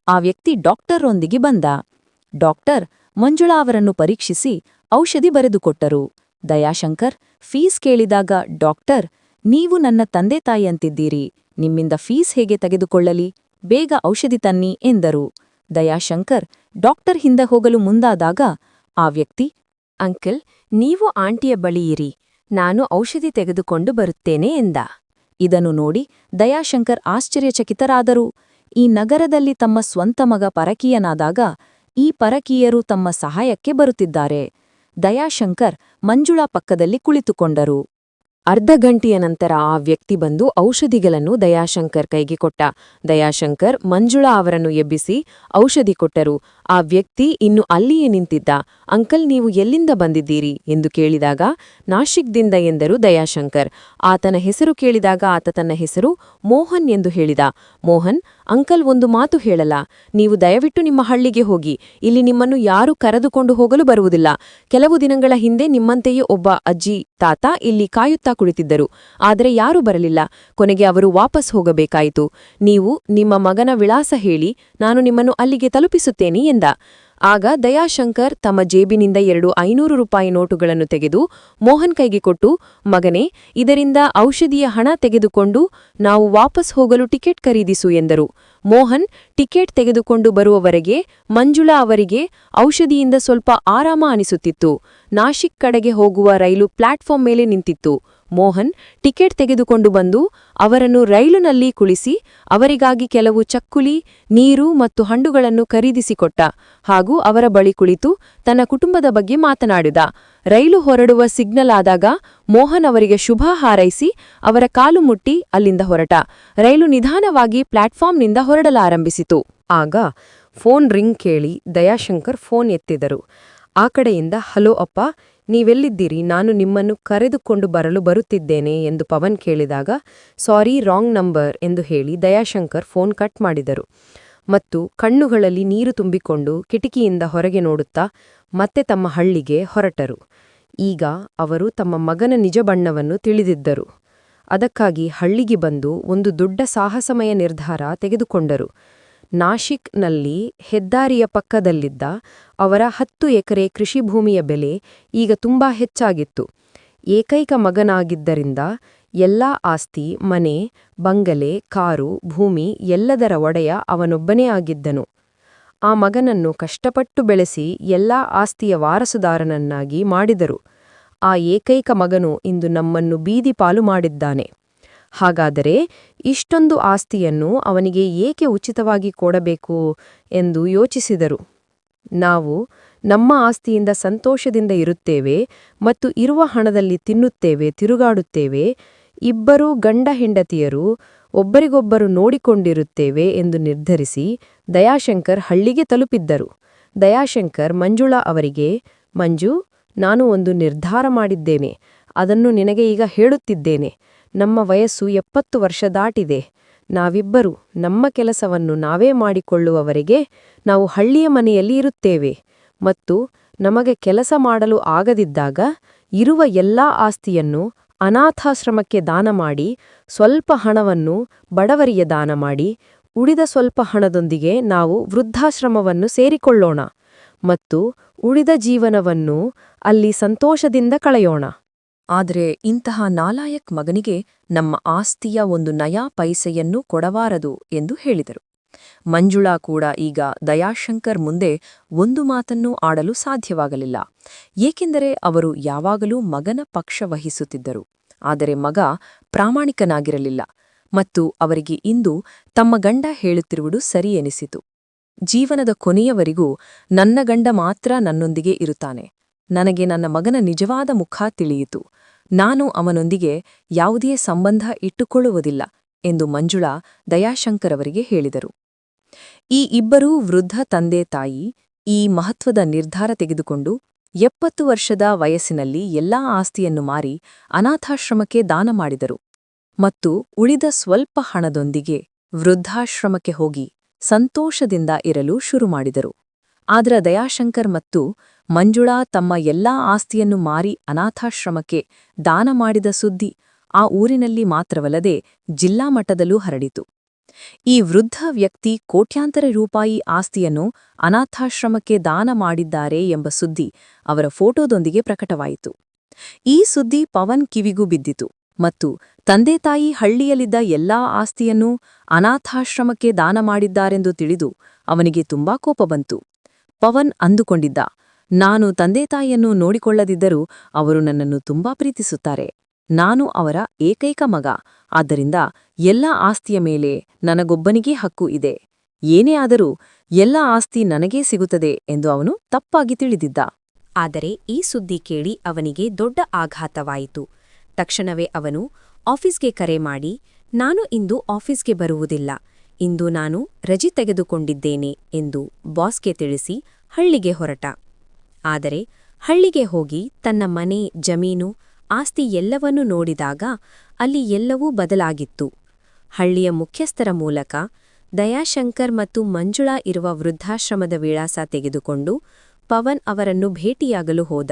ಆ ವ್ಯಕ್ತಿ ಡಾಕ್ಟರ್ರೊಂದಿಗೆ ಬಂದ. ಡಾಕ್ಟರ್ ಮಂಜುಳಾ ಅವರನ್ನು ಪರೀಕ್ಷಿಸಿ ಔಷಧಿ ಬರೆದುಕೊಟ್ಟರು. ದಯಾಶಂಕರ್ ಫೀಸ್ ಕೇಳಿದಾಗ ಡಾಕ್ಟರ್ ನೀವು ನನ್ನ ತಂದೆ ತಾಯಿಯಂತಿದ್ದೀರಿ ನಿಮ್ಮಿಂದ ಫೀಸ್ ಹೇಗೆ ತೆಗೆದುಕೊಳ್ಳಲಿ? ಬೇಗ ಔಷಧಿ ತನ್ನಿ ಎಂದರು. ದಯಾಶಂಕರ್ ಡಾಕ್ಟರ್ ಹಿಂದೆ ಹೋಗಲು ಮುಂದಾದಾಗ, ಆ ವ್ಯಕ್ತಿ, ಅಂಕಲ್, ನೀವು ಆಂಟಿಯ ಬಳಿಯಿರಿ ನಾನು ಔಷಧಿ ತೆಗೆದುಕೊಂಡು ಬರುತ್ತೇನೆ ಎಂದ. ಇದನ್ನು ನೋಡಿ ದಯಾಶಂಕರ್ ಆಶ್ಚರ್ಯಚಕಿತರಾದರು. ಈ ನಗರದಲ್ಲಿ ತಮ್ಮ ಸ್ವಂತ ಮಗ ಪರಕೀಯನಾದಾಗ, ಈ ಪರಕೀಯರು ತಮ್ಮ ಸಹಾಯಕ್ಕೆ ಬರುತ್ತಿದ್ದಾರೆ. ದಯಾಶಂಕರ್ ಮಂಜುಳಾ ಪಕ್ಕದಲ್ಲಿ ಕುಳಿತುಕೊಂಡರು. ಅರ್ಧ ಗಂಟೆಯ ನಂತರ ಆ ವ್ಯಕ್ತಿ ಬಂದು ಔಷಧಿಗಳನ್ನು ದಯಾಶಂಕರ್ ಕೈಗೆ ಕೊಟ್ಟ. ದಯಾಶಂಕರ್ ಮಂಜುಳಾ ಅವರನ್ನು ಎಬ್ಬಿಸಿ ಔಷಧಿ ಕೊಟ್ಟರು. ಆ ವ್ಯಕ್ತಿ ಇನ್ನು ಅಲ್ಲಿಯೇ ನಿಂತಿದ್ದ. ಅಂಕಲ್ ನೀವು ಎಲ್ಲಿಂದ ಬಂದಿದ್ದೀರಿ? ಎಂದು ಕೇಳಿದಾಗ, ನಾಶಿಕ್ದಿಂದ ಎಂದರು ದಯಾಶಂಕರ್. ಆತನ ಹೆಸರು ಕೇಳಿದಾಗ ಆತ ತನ್ನ ಹೆಸರು ಮೋಹನ್ ಎಂದು ಹೇಳಿದ. ಮೋಹನ್, ಅಂಕಲ್ ಒಂದು ಮಾತು ಹೇಳಲ್ಲ. ನೀವು ದಯವಿಟ್ಟು ನಿಮ್ಮ ಹಳ್ಳಿಗೆ ಹೋಗಿ. ಇಲ್ಲಿ ನಿಮ್ಮನ್ನು ಯಾರೂ ಕರೆದುಕೊಂಡು ಹೋಗಲು ಬರುವುದಿಲ್ಲ. ಕೆಲವು ದಿನಗಳ ಹಿಂದೆ ನಿಮ್ಮಂತೆಯೇ ಒಬ್ಬ ಅಜ್ಜಿ ತಾತ ಇಲ್ಲಿ ಕಾಯುತ್ತಾ ಕುಳಿತಿದ್ದರು. ಆದರೆ ಯಾರೂ ಬರಲಿಲ್ಲ. ಕೊನೆಗೆ ಅವರು ವಾಪಸ್ ಹೋಗಬೇಕಾಯಿತು. ನೀವು ನಿಮ್ಮ ಮಗನ ವಿಳಾಸ ಹೇಳಿ, ನಾನು ನಿಮ್ಮನ್ನು ಅಲ್ಲಿಗೆ ತಲುಪಿಸುತ್ತೇನೆ ಎಂದ. ಆಗ ದಯಾಶಂಕರ್ ತಮ್ಮ ಜೇಬಿನಿಂದ ಎರಡು ಐನೂರು ರೂಪಾಯಿ ನೋಟುಗಳನ್ನು ತೆಗೆದು ಮೋಹನ್ ಕೈಗೆ ಕೊಟ್ಟು, ಮಗನೇ, ಇದರಿಂದ ಔಷಧಿಯ ಹಣ ತೆಗೆದುಕೊಂಡು ನಾವು ವಾಪಸ್ ಹೋಗಲು ಟಿಕೆಟ್ ಖರೀದಿಸು ಎಂದರು. ಮೋಹನ್ ಟಿಕೆಟ್ ತೆಗೆದುಕೊಂಡು ಬರುವವರೆಗೆ ಮಂಜುಳಾ ಅವರಿಗೆ ಔಷಧಿಯಿಂದ ಸ್ವಲ್ಪ ಆರಾಮ ಅನಿಸುತ್ತಿತ್ತು. ನಾಶಿಕ್ ಕಡೆಗೆ ಹೋಗುವ ರೈಲು ಪ್ಲಾಟ್ಫಾರ್ಮ್ ಮೇಲೆ ನಿಂತಿತ್ತು. ಮೋಹನ್ ಟಿಕೆಟ್ ತೆಗೆದುಕೊಂಡು ಬಂದು ಅವರನ್ನು ರೈಲುನಲ್ಲಿ ಕುಳಿಸಿ ಅವರಿಗಾಗಿ ಕೆಲವು ಚಕ್ಕುಲಿ, ನೀರು ಮತ್ತು ಹಣ್ಣುಗಳನ್ನು ಖರೀದಿಸಿಕೊಟ್ಟ ಹಾಗೂ ಅವರ ಬಳಿ ಕುಳಿತು ತನ್ನ ಕುಟುಂಬದ ಬಗ್ಗೆ ಮಾತನಾಡಿದ. ರೈಲು ಹೊರಡುವ ಸಿಗ್ನಲ್ ಆದಾಗ ಮೋಹನ್ ಅವರಿಗೆ ಶುಭ ಹಾರೈಸಿ ಅವರ ಕಾಲು ಮುಟ್ಟಿ ಅಲ್ಲಿಂದ ಹೊರಟ. ರೈಲು ನಿಧಾನವಾಗಿ ಪ್ಲಾಟ್ಫಾರ್ಮ್ನಿಂದ ಹೊರಡಲಾರಂಭಿಸಿತು. ಆಗ ಫೋನ್ ರಿಂಗ್ ಕೇಳಿ ದಯಾಶಂಕರ್ ಫೋನ್ ಎತ್ತಿದರು. ಆ ಕಡೆಯಿಂದ, ಹಲೋ ಅಪ್ಪ ನೀವೆಲ್ಲಿದ್ದೀರಿ? ನಾನು ನಿಮ್ಮನ್ನು ಕರೆದುಕೊಂಡು ಬರಲು ಬರುತ್ತಿದ್ದೇನೆ ಎಂದು ಪವನ್ ಕೇಳಿದಾಗ, ಸಾರಿ, ರಾಂಗ್ ನಂಬರ್ ಎಂದು ಹೇಳಿ ದಯಾಶಂಕರ್ ಫೋನ್ ಕಟ್ ಮಾಡಿದರು. ಮತ್ತು ಕಣ್ಣುಗಳಲ್ಲಿ ನೀರು ತುಂಬಿಕೊಂಡು ಕಿಟಕಿಯಿಂದ ಹೊರಗೆ ನೋಡುತ್ತಾ ಮತ್ತೆ ತಮ್ಮ ಹಳ್ಳಿಗೆ ಹೊರಟರು. ಈಗ ಅವರು ತಮ್ಮ ಮಗನ ನಿಜ ಬಣ್ಣವನ್ನು ತಿಳಿದಿದ್ದರು. ಅದಕ್ಕಾಗಿ ಹಳ್ಳಿಗೆ ಬಂದು ಒಂದು ದೊಡ್ಡ ಸಾಹಸಮಯ ನಿರ್ಧಾರ ತೆಗೆದುಕೊಂಡರು. ನಾಶಿಕ್ನಲ್ಲಿ ಹೆದ್ದಾರಿಯ ಪಕ್ಕದಲ್ಲಿದ್ದ ಅವರ ಹತ್ತು ಎಕರೆ ಕೃಷಿ ಭೂಮಿಯ ಬೆಲೆ ಈಗ ತುಂಬಾ ಹೆಚ್ಚಾಗಿತ್ತು. ಏಕೈಕ ಮಗನಾಗಿದ್ದರಿಂದ ಎಲ್ಲಾ ಆಸ್ತಿ, ಮನೆ, ಬಂಗಲೆ, ಕಾರು, ಭೂಮಿ ಎಲ್ಲದರ ಒಡೆಯ ಅವನೊಬ್ಬನೇ ಆಗಿದ್ದನು. ಆ ಮಗನನ್ನು ಕಷ್ಟಪಟ್ಟು ಬೆಳೆಸಿ ಎಲ್ಲಾ ಆಸ್ತಿಯ ವಾರಸುದಾರನನ್ನಾಗಿ ಮಾಡಿದರು. ಆ ಏಕೈಕ ಮಗನು ಇಂದು ನಮ್ಮನ್ನು ಬೀದಿ ಪಾಲು ಮಾಡಿದ್ದಾನೆ. ಹಾಗಾದರೆ ಇಷ್ಟೊಂದು ಆಸ್ತಿಯನ್ನು ಅವನಿಗೆ ಏಕೆ ಉಚಿತವಾಗಿ ಕೊಡಬೇಕು ಎಂದು ಯೋಚಿಸಿದರು. ನಾವು ನಮ್ಮ ಆಸ್ತಿಯಿಂದ ಸಂತೋಷದಿಂದ ಇರುತ್ತೇವೆ ಮತ್ತು ಇರುವ ಹಣದಲ್ಲಿ ತಿನ್ನುತ್ತೇವೆ, ತಿರುಗಾಡುತ್ತೇವೆ. ಇಬ್ಬರೂ ಗಂಡ ಹೆಂಡತಿಯರು ಒಬ್ಬರಿಗೊಬ್ಬರು ನೋಡಿಕೊಂಡಿರುತ್ತೇವೆ ಎಂದು ನಿರ್ಧರಿಸಿ ದಯಾಶಂಕರ್ ಹಳ್ಳಿಗೆ ತಲುಪಿದ್ದರು. ದಯಾಶಂಕರ್, ಮಂಜುಳಾ ಅವರಿಗೆ, ಮಂಜು, ನಾನು ಒಂದು ನಿರ್ಧಾರ ಮಾಡಿದ್ದೇನೆ. ಅದನ್ನು ನಿನಗೆ ಈಗ ಹೇಳುತ್ತಿದ್ದೇನೆ. ನಮ್ಮ ವಯಸ್ಸು ಎಪ್ಪತ್ತು ವರ್ಷ ದಾಟಿದೆ. ನಾವಿಬ್ಬರು ನಮ್ಮ ಕೆಲಸವನ್ನು ನಾವೇ ಮಾಡಿಕೊಳ್ಳುವವರೆಗೆ ನಾವು ಹಳ್ಳಿಯ ಮನೆಯಲ್ಲಿ ಇರುತ್ತೇವೆ. ಮತ್ತು ನಮಗೆ ಕೆಲಸ ಮಾಡಲು ಆಗದಿದ್ದಾಗ ಇರುವ ಎಲ್ಲಾ ಆಸ್ತಿಯನ್ನು ಅನಾಥಾಶ್ರಮಕ್ಕೆ ದಾನ ಮಾಡಿ, ಸ್ವಲ್ಪ ಹಣವನ್ನು ಬಡವರಿಗೆ ದಾನ ಮಾಡಿ, ಉಳಿದ ಸ್ವಲ್ಪ ಹಣದೊಂದಿಗೆ ನಾವು ವೃದ್ಧಾಶ್ರಮವನ್ನು ಸೇರಿಕೊಳ್ಳೋಣ ಮತ್ತು ಉಳಿದ ಜೀವನವನ್ನು ಅಲ್ಲಿ ಸಂತೋಷದಿಂದ ಕಳೆಯೋಣ. ಆದರೆ ಇಂತಹ ನಾಲಾಯಕ್ ಮಗನಿಗೆ ನಮ್ಮ ಆಸ್ತಿಯ ಒಂದು ನಯಾ ಪೈಸೆಯನ್ನು ಕೊಡಬಾರದು ಎಂದು ಹೇಳಿದರು. ಮಂಜುಳಾ ಕೂಡ ಈಗ ದಯಾಶಂಕರ್ ಮುಂದೆ ಒಂದು ಮಾತನ್ನು ಆಡಲು ಸಾಧ್ಯವಾಗಲಿಲ್ಲ. ಏಕೆಂದರೆ ಅವರು ಯಾವಾಗಲೂ ಮಗನ ಪಕ್ಷ ವಹಿಸುತ್ತಿದ್ದರು. ಆದರೆ ಮಗ ಪ್ರಾಮಾಣಿಕನಾಗಿರಲಿಲ್ಲ ಮತ್ತು ಅವರಿಗೆ ಇಂದು ತಮ್ಮ ಗಂಡ ಹೇಳುತ್ತಿರುವುದು ಸರಿಯೆನಿಸಿತು ಜೀವನದ ಕೊನೆಯವರೆಗೂ ನನ್ನ ಗಂಡ ಮಾತ್ರ ನನ್ನೊಂದಿಗೆ ಇರುತ್ತಾನೆ. ನನಗೆ ನನ್ನ ಮಗನ ನಿಜವಾದ ಮುಖ ತಿಳಿಯಿತು. ನಾನು ಅವನೊಂದಿಗೆ ಯಾವುದೇ ಸಂಬಂಧ ಇಟ್ಟುಕೊಳ್ಳುವುದಿಲ್ಲ ಎಂದು ಮಂಜುಳಾ ದಯಾಶಂಕರವರಿಗೆ ಹೇಳಿದರು. ಈ ಇಬ್ಬರೂ ವೃದ್ಧ ತಂದೆ ತಾಯಿ ಈ ಮಹತ್ವದ ನಿರ್ಧಾರ ತೆಗೆದುಕೊಂಡು ಎಪ್ಪತ್ತು ವರ್ಷದ ವಯಸ್ಸಿನಲ್ಲಿ ಎಲ್ಲಾ ಆಸ್ತಿಯನ್ನು ಮಾರಿ ಅನಾಥಾಶ್ರಮಕ್ಕೆ ದಾನ ಮಾಡಿದರು ಮತ್ತು ಉಳಿದ ಸ್ವಲ್ಪ ಹಣದೊಂದಿಗೆ ವೃದ್ಧಾಶ್ರಮಕ್ಕೆ ಹೋಗಿ ಸಂತೋಷದಿಂದ ಇರಲು ಶುರು ಮಾಡಿದರು. ಆದ್ರ ದಯಾಶಂಕರ್ ಮತ್ತು ಮಂಜುಳಾ ತಮ್ಮ ಎಲ್ಲಾ ಆಸ್ತಿಯನ್ನು ಮಾರಿ ಅನಾಥಾಶ್ರಮಕ್ಕೆ ದಾನ ಮಾಡಿದ ಸುದ್ದಿ ಆ ಊರಿನಲ್ಲಿ ಮಾತ್ರವಲ್ಲದೆ ಜಿಲ್ಲಾ ಮಟ್ಟದಲ್ಲೂ ಹರಡಿತು. ಈ ವೃದ್ಧ ವ್ಯಕ್ತಿ ಕೋಟ್ಯಾಂತರ ರೂಪಾಯಿ ಆಸ್ತಿಯನ್ನು ಅನಾಥಾಶ್ರಮಕ್ಕೆ ದಾನ ಮಾಡಿದ್ದಾರೆ ಎಂಬ ಸುದ್ದಿ ಅವರ ಫೋಟೋದೊಂದಿಗೆ ಪ್ರಕಟವಾಯಿತು. ಈ ಸುದ್ದಿ ಪವನ್ ಕಿವಿಗೂ ಬಿದ್ದಿತು ಮತ್ತು ತಂದೆತಾಯಿ ಹಳ್ಳಿಯಲ್ಲಿದ್ದ ಎಲ್ಲಾ ಆಸ್ತಿಯನ್ನೂ ಅನಾಥಾಶ್ರಮಕ್ಕೆ ದಾನ ಮಾಡಿದ್ದಾರೆಂದು ತಿಳಿದು ಅವನಿಗೆ ತುಂಬಾ ಕೋಪ ಬಂತು. ಪವನ್ ಅಂದುಕೊಂಡಿದ್ದ ನಾನು ತಂದೆ ತಾಯಿಯನ್ನು ನೋಡಿಕೊಳ್ಳದಿದ್ದರೂ ಅವರು ನನ್ನನ್ನು ತುಂಬಾ ಪ್ರೀತಿಸುತ್ತಾರೆ. ನಾನು ಅವರ ಏಕೈಕ ಮಗ. ಆದ್ದರಿಂದ ಎಲ್ಲ ಆಸ್ತಿಯ ಮೇಲೆ ನನಗೊಬ್ಬನಿಗೇ ಹಕ್ಕು ಇದೆ. ಏನೇ ಆದರೂ ಎಲ್ಲ ಆಸ್ತಿ ನನಗೇ ಸಿಗುತ್ತದೆ ಎಂದು ಅವನು ತಪ್ಪಾಗಿ ತಿಳಿದಿದ್ದ. ಆದರೆ ಈ ಸುದ್ದಿ ಕೇಳಿ ಅವನಿಗೆ ದೊಡ್ಡ ಆಘಾತವಾಯಿತು. ತಕ್ಷಣವೇ ಅವನು, ಆಫೀಸ್ಗೆ ಕರೆ ಮಾಡಿ. ನಾನು ಇಂದು ಆಫೀಸ್ಗೆ ಬರುವುದಿಲ್ಲ. ಇಂದು ನಾನು ರಜೆ ತೆಗೆದುಕೊಂಡಿದ್ದೇನೆ ಎಂದು ಬಾಸ್ಗೆ ತಿಳಿಸಿ ಹಳ್ಳಿಗೆ ಹೊರಟ. ಆದರೆ ಹಳ್ಳಿಗೆ ಹೋಗಿ ತನ್ನ ಮನೆ, ಜಮೀನು, ಆಸ್ತಿ ಎಲ್ಲವನ್ನೂ ನೋಡಿದಾಗ ಅಲ್ಲಿ ಎಲ್ಲವೂ ಬದಲಾಗಿತ್ತು. ಹಳ್ಳಿಯ ಮುಖ್ಯಸ್ಥರ ಮೂಲಕ ದಯಾಶಂಕರ್ ಮತ್ತು ಮಂಜುಳಾ ಇರುವ ವೃದ್ಧಾಶ್ರಮದ ವಿಳಾಸ ತೆಗೆದುಕೊಂಡು ಪವನ್ ಅವರನ್ನು ಭೇಟಿಯಾಗಲು ಹೋದ.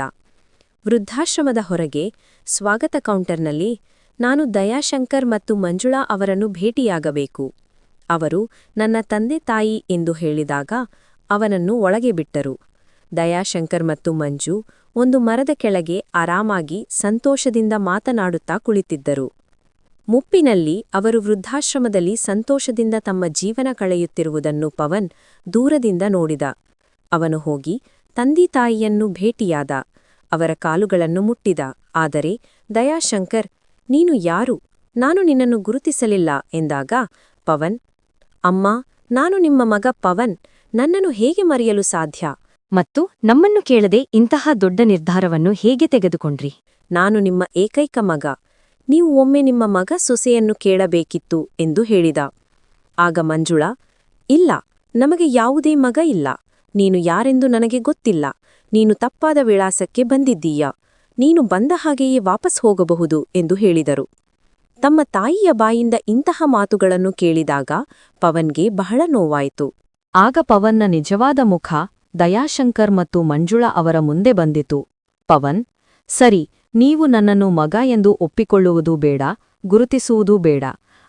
ವೃದ್ಧಾಶ್ರಮದ ಹೊರಗೆ ಸ್ವಾಗತ ಕೌಂಟರ್ನಲ್ಲಿ ನಾನು ದಯಾಶಂಕರ್ ಮತ್ತು ಮಂಜುಳಾ ಅವರನ್ನು ಭೇಟಿಯಾಗಬೇಕು. ಅವರು ನನ್ನ ತಂದೆ ತಾಯಿ ಎಂದು ಹೇಳಿದಾಗ ಅವನನ್ನು ಒಳಗೆ ಬಿಟ್ಟರು. ದಯಾಶಂಕರ್ ಮತ್ತು ಮಂಜು ಒಂದು ಮರದ ಕೆಳಗೆ ಆರಾಮಾಗಿ ಸಂತೋಷದಿಂದ ಮಾತನಾಡುತ್ತಾ ಕುಳಿತಿದ್ದರು. ಮುಪ್ಪಿನಲ್ಲಿ ಅವರು ವೃದ್ಧಾಶ್ರಮದಲ್ಲಿ ಸಂತೋಷದಿಂದ ತಮ್ಮ ಜೀವನ ಕಳೆಯುತ್ತಿರುವುದನ್ನು ಪವನ್ ದೂರದಿಂದ ನೋಡಿದ. ಅವನು ಹೋಗಿ ತಂದಿ ತಾಯಿಯನ್ನು ಭೇಟಿಯಾದ. ಅವರ ಕಾಲುಗಳನ್ನು ಮುಟ್ಟಿದ. ಆದರೆ, ದಯಾಶಂಕರ್, ನೀನು ಯಾರು? ನಾನು ನಿನ್ನನ್ನು ಗುರುತಿಸಲಿಲ್ಲ ಎಂದಾಗ ಪವನ್, ಅಮ್ಮ, ನಾನು ನಿಮ್ಮ ಮಗ ಪವನ್, ನನ್ನನ್ನು ಹೇಗೆ ಮರೆಯಲು ಸಾಧ್ಯ? ಮತ್ತು ನಮ್ಮನ್ನು ಕೇಳದೆ ಇಂತಹ ದೊಡ್ಡ ನಿರ್ಧಾರವನ್ನು ಹೇಗೆ ತೆಗೆದುಕೊಂಡ್ರಿ? ನಾನು ನಿಮ್ಮ ಏಕೈಕ ಮಗ. ನೀವು ಒಮ್ಮೆ ನಿಮ್ಮ ಮಗ ಸೊಸೆಯನ್ನು ಕೇಳಬೇಕಿತ್ತು ಎಂದು ಹೇಳಿದ. ಆಗ ಮಂಜುಳಾ ಇಲ್ಲ ನಮಗೆ ಯಾವುದೇ ಮಗ ಇಲ್ಲ. ನೀನು ಯಾರೆಂದು ನನಗೆ ಗೊತ್ತಿಲ್ಲ. ನೀನು ತಪ್ಪಾದ ವಿಳಾಸಕ್ಕೆ ಬಂದಿದ್ದೀಯ. ನೀನು ಬಂದ ಹಾಗೆಯೇ ವಾಪಸ್ ಹೋಗಬಹುದು ಎಂದು ಹೇಳಿದರು. ತಮ್ಮ ತಾಯಿಯ ಬಾಯಿಂದ ಇಂತಹ ಮಾತುಗಳನ್ನು ಕೇಳಿದಾಗ ಪವನ್ಗೆ ಬಹಳ ನೋವಾಯಿತು. ಆಗ ಪವನ್ನ ನಿಜವಾದ ಮುಖ ದಯಾಶಂಕರ್ ಮತ್ತು ಮಂಜುಳಾ ಅವರ ಮುಂದೆ ಬಂದಿತು. ಪವನ್, ಸರಿ, ನೀವು ನನ್ನನ್ನು ಮಗ ಎಂದು ಒಪ್ಪಿಕೊಳ್ಳುವುದು ಬೇಡ, ಗುರುತಿಸುವುದೂ ಬೇಡ.